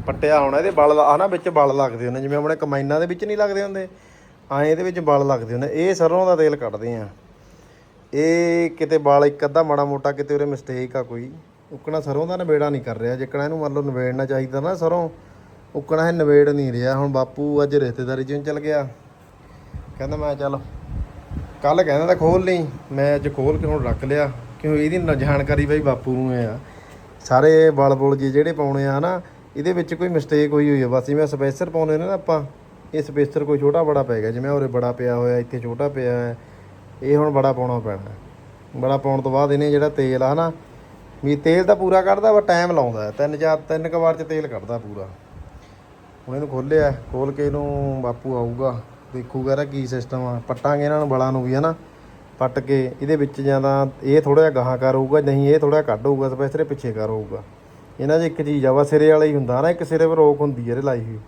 ਪੱਟਿਆ ਹੋਣਾ, ਇਹਦੇ ਬਲ ਹਨਾ, ਵਿੱਚ ਬਲ ਲੱਗਦੇ ਹੁੰਦੇ ਜਿਵੇਂ ਆਪਣੇ ਕਮਾਈਨਾਂ ਦੇ ਵਿੱਚ ਨਹੀਂ ਲੱਗਦੇ ਹੁੰਦੇ। ਆਏ ਇਹਦੇ ਵਿੱਚ ਬਲ ਲੱਗਦੇ ਹੁੰਦੇ ਇਹ ਸਰੋਂ ਦਾ ਤੇਲ ਕੱਢਦੇ ਆ। ਇਹ ਕਿਤੇ ਬਲ ਇੱਕ ਅੱਧਾ ਮਾੜਾ ਮੋਟਾ ਕਿਤੇ ਉਰੇ ਮਿਸਟੇਕ ਆ ਕੋਈ। ਉਕਣਾ ਸਰੋਂ ਦਾ ਨਵੇੜਾ ਨਹੀਂ ਕਰ ਰਿਹਾ। ਜਿੱਕਣਾ ਇਹਨੂੰ ਮੰਨ ਲਓ ਨਵੇੜਨਾ ਚਾਹੀਦਾ ਨਾ ਸਰੋਂ, ਉਕਣਾ ਇਹ ਨਵੇੜ ਨਹੀਂ ਰਿਹਾ। ਹੁਣ ਬਾਪੂ ਅੱਜ ਰਿਸ਼ਤੇਦਾਰੀ ਚ ਚਲ ਗਿਆ। ਕਹਿੰਦਾ ਮੈਂ ਚੱਲ ਕੱਲ ਕਹਿੰਦਾ ਤਾਂ ਖੋਲ ਲਈ। ਮੈਂ ਅੱਜ ਖੋਲ ਕੇ ਹੁਣ ਰੱਖ ਲਿਆ। ਕਿਉਂ ਇਹਦੀ ਜਾਣਕਾਰੀ ਬਈ ਬਾਪੂ ਨੂੰ ਹੈ ਆ। ਸਾਰੇ ਬਲ ਬੁਲ ਜੀ ਜਿਹੜੇ ਪਾਉਣੇ ਆ ਨਾ, ਇਹਦੇ ਵਿੱਚ ਕੋਈ ਮਿਸਟੇਕ ਹੋਈ ਹੋਈ ਆ। ਬਸ ਜਿਵੇਂ ਸਪੇਸਰ ਪਾਉਂਦੇ ਨੇ ਨਾ ਆਪਾਂ। ਇਹ ਸਪੇਸਰ ਕੋਈ ਛੋਟਾ ਬੜਾ ਪੈ ਗਿਆ, ਜਿਵੇਂ ਉਰੇ ਬੜਾ ਪਿਆ ਹੋਇਆ, ਇੱਥੇ ਛੋਟਾ ਪਿਆ ਹੈ, ਇਹ ਹੁਣ ਬੜਾ ਪਾਉਣਾ ਪੈਣਾ। ਬੜਾ ਪਾਉਣ ਤੋਂ ਬਾਅਦ ਇਹਨੇ ਜਿਹੜਾ ਤੇਲ ਆ ਨਾ ਵੀ ਤੇਲ ਤਾਂ ਪੂਰਾ ਕੱਢਦਾ ਵਾ ਟਾਈਮ ਲਾਉਂਦਾ ਤਿੰਨ ਚਾਰ, ਤਿੰਨ ਕੁ ਵਾਰ ਚ ਤੇਲ ਕੱਢਦਾ ਪੂਰਾ। ਹੁਣ ਇਹਨੂੰ ਖੋਲਿਆ, ਖੋਲ ਕੇ ਇਹਨੂੰ ਬਾਪੂ ਆਊਗਾ, ਦੇਖੂਗਾ ਇਹਦਾ ਕੀ ਸਿਸਟਮ ਆ। ਪੱਟਾਂਗੇ ਇਹਨਾਂ ਨੂੰ, ਬਲਾਂ ਨੂੰ ਵੀ, ਹਨਾ। ਪੱਟ ਕੇ ਇਹਦੇ ਵਿੱਚ ਜਾਂ ਤਾਂ ਇਹ ਥੋੜਾ ਜਿਹਾ ਗਾਹਾਂ ਕਰ ਹੋਊਗਾ, ਨਹੀਂ ਇਹ ਥੋੜਾ ਕੱਢ ਹੋਊਗਾ, ਸਪੈਸਰੇ ਪਿੱਛੇ ਕਰ ਹੋਊਗਾ। ਇਹਨਾਂ 'ਚ ਇੱਕ ਚੀਜ਼ ਆ ਵਾ ਸਿਰੇ ਵਾਲਾ ਹੀ ਹੁੰਦਾ ਨਾ ਇੱਕ ਸਿਰੇ 'ਤੇ ਰੋਕ ਹੁੰਦੀ ਹੈ ਇਹਦੇ ਲਾਈ ਹੋਈ।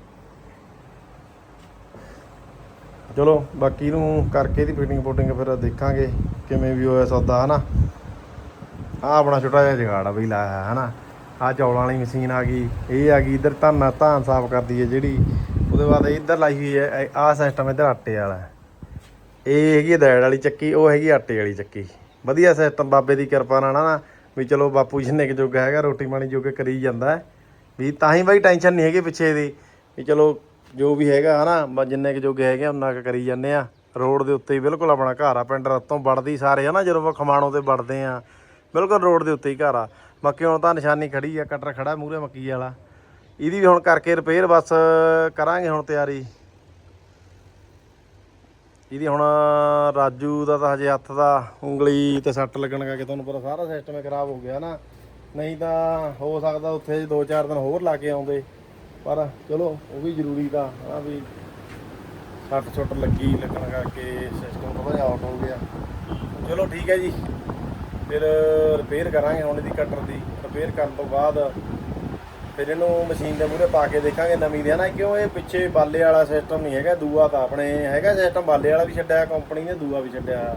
ਚਲੋ, ਬਾਕੀ ਇਹਨੂੰ ਕਰਕੇ ਇਹਦੀ ਫਿਟਿੰਗ ਫੁਟਿੰਗ ਫਿਰ ਦੇਖਾਂਗੇ ਕਿਵੇਂ ਵੀ ਹੋਇਆ ਸੌਦਾ, ਹਨਾ? ਆ ਆਪਣਾ ਛੋਟਾ ਜਿਹਾ ਜਗਾੜ ਆ ਬਈ ਲਾਇਆ ਹਨਾ? ਆ ਚੌਲਾਂ ਵਾਲੀ ਮਸ਼ੀਨ ਆ ਗਈ, ਇਹ ਆ ਗਈ, ਇਧਰ ਧਾਨਾ ਧਾਨ ਸਾਫ਼ ਕਰਦੀ ਹੈ ਜਿਹੜੀ, ਉਹਦੇ ਬਾਅਦ ਇੱਧਰ ਲਾਈ ਹੋਈ ਹੈ ਆ ਸਿਸਟਮ ਇੱਧਰ ਆਟੇ ਵਾਲਾ ਇਹ ਹੈਗੀ ਹੈ ਦੈੜ ਵਾਲੀ ਚੱਕੀ, ਉਹ ਹੈਗੀ ਆਟੇ ਵਾਲੀ ਚੱਕੀ। ਵਧੀਆ ਸਿਸਟਮ ਬਾਬੇ ਦੀ ਕਿਰਪਾ ਨਾਲ ਨਾ ਵੀ ਚਲੋ, ਬਾਪੂ ਜਿੰਨੇ ਕੁ ਜੋਗਾ ਹੈਗਾ, ਰੋਟੀ ਪਾਣੀ ਜੋਗੇ ਕਰੀ ਜਾਂਦਾ ਵੀ ਤਾਂ ਹੀ ਬਾਈ ਟੈਨਸ਼ਨ ਨਹੀਂ ਹੈਗੀ ਪਿੱਛੇ ਦੀ, ਵੀ ਚਲੋ ਜੋ ਵੀ ਹੈਗਾ, ਹਨਾ? ਬਸ ਜਿੰਨੇ ਕੁ ਜੋਗੇ ਹੈਗੇ ਆ ਉਨਾ ਕੁ ਕਰੀ ਜਾਂਦੇ ਆ। ਰੋਡ ਦੇ ਉੱਤੇ ਹੀ ਬਿਲਕੁਲ ਆਪਣਾ ਘਰ ਆ, ਪਿੰਡ ਰਤੋਂ ਵੜਦੀ ਸਾਰੇ, ਹਨਾ? ਜਦੋਂ ਆਪਾਂ ਖਮਾਣੋਂ ਤੇ ਵੜਦੇ ਆ, ਬਿਲਕੁਲ ਰੋਡ ਦੇ ਉੱਤੇ ਹੀ ਘਰ ਆ। ਬਾਕੀ ਹੁਣ ਤਾਂ ਨਿਸ਼ਾਨੀ ਖੜੀ ਆ, ਕਟਰ ਖੜਾ ਮੂਹਰੇ ਮੱਕੀ ਵਾਲਾ। ਇਹਦੀ ਵੀ ਹੁਣ ਕਰਕੇ ਰਿਪੇਅਰ ਬਸ ਕਰਾਂਗੇ ਹੁਣ ਤਿਆਰੀ। ਇਹਦੀ ਹੁਣ ਰਾਜੂ ਦਾ ਤਾਂ ਹਜੇ ਹੱਥ ਦਾ ਉਂਗਲੀ ਤੇ ਸੱਟ ਲੱਗਣ ਕਰਕੇ ਤੁਹਾਨੂੰ ਪਤਾ ਸਾਰਾ ਸਿਸਟਮ ਖਰਾਬ ਹੋ ਗਿਆ ਨਾ ਨਹੀਂ ਤਾਂ ਹੋ ਸਕਦਾ ਉੱਥੇ 2-4 ਦਿਨ ਹੋਰ ਲਾ ਕੇ ਆਉਂਦੇ। ਪਰ ਚਲੋ, ਉਹ ਵੀ ਜ਼ਰੂਰੀ ਤਾਂ, ਹਨਾ ਵੀ ਸੱਟ ਸੁੱਟ ਲੱਗੀ ਲੱਗਣ ਕਰਕੇ ਸਿਸਟਮ ਥੋੜਾ ਜਿਹਾ ਆਊਟ ਹੋ ਗਿਆ। ਚਲੋ ਠੀਕ ਹੈ ਜੀ। ਫਿਰ ਰਿਪੇਅਰ ਕਰਾਂਗੇ ਹੁਣ ਇਹਦੀ ਕਟਰ ਦੀ। ਰਿਪੇਅਰ ਕਰਨ ਤੋਂ ਬਾਅਦ ਫਿਰ ਇਹਨੂੰ ਮਸ਼ੀਨ ਦੇ ਮੂਹਰੇ ਪਾ ਕੇ ਦੇਖਾਂਗੇ ਨਵੀਂ ਦੇ। ਨਾ ਕਿਉਂ ਇਹ ਪਿੱਛੇ ਬਾਲੇ ਵਾਲਾ ਸਿਸਟਮ ਨਹੀਂ ਹੈਗਾ, ਦੂਆ ਤਾਂ ਆਪਣੇ ਹੈਗਾ ਸਿਸਟਮ ਬਾਲੇ ਵਾਲਾ ਵੀ ਛੱਡਿਆ ਕੰਪਨੀ ਨੇ ਦੂਆ ਵੀ ਛੱਡਿਆ।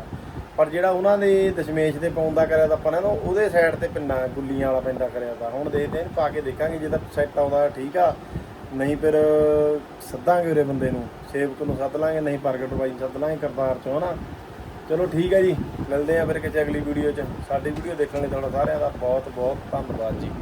ਪਰ ਜਿਹੜਾ ਉਹਨਾਂ ਦੇ ਦਸ਼ਮੇਸ਼ ਦੇ ਪਾਉਂਦਾ ਕਰਿਆ ਤਾਂ ਆਪਾਂ ਨੇ ਨਾ ਉਹਦੇ ਸਾਈਡ ਤੇ ਪਿੰਨਾ ਗੁੱਲੀਆਂ ਵਾਲਾ ਪੈਂਦਾ ਕਰਿਆ ਤਾਂ। ਹੁਣ ਦੇਖਦੇ ਹਾਂ ਪਾ ਕੇ ਦੇਖਾਂਗੇ ਜੇ ਤਾਂ ਸੈੱਟ ਆਉਂਦਾ ਠੀਕ ਆ। ਨਹੀਂ ਫਿਰ ਸੱਦਾਂਗੇ ਉਰੇ ਬੰਦੇ ਨੂੰ। ਸੇਵਕ ਨੂੰ ਸੱਦ ਲਾਂਗੇ, ਨਹੀਂ ਪ੍ਰਗਟ ਬਾਈ ਨੂੰ ਸੱਦ ਲਾਂਗੇ ਕਰਤਾਰ ਚੋਂ, ਹਨਾ? ਚਲੋ ਠੀਕ ਹੈ ਜੀ। ਮਿਲਦੇ ਆ ਫਿਰ ਕਿਸੇ ਅਗਲੀ ਵੀਡੀਓ 'ਚ। ਸਾਡੀ ਵੀਡੀਓ ਦੇਖਣ ਲਈ ਤੁਹਾਡਾ ਸਾਰਿਆਂ ਦਾ ਬਹੁਤ ਬਹੁਤ ਧੰਨਵਾਦ ਜੀ।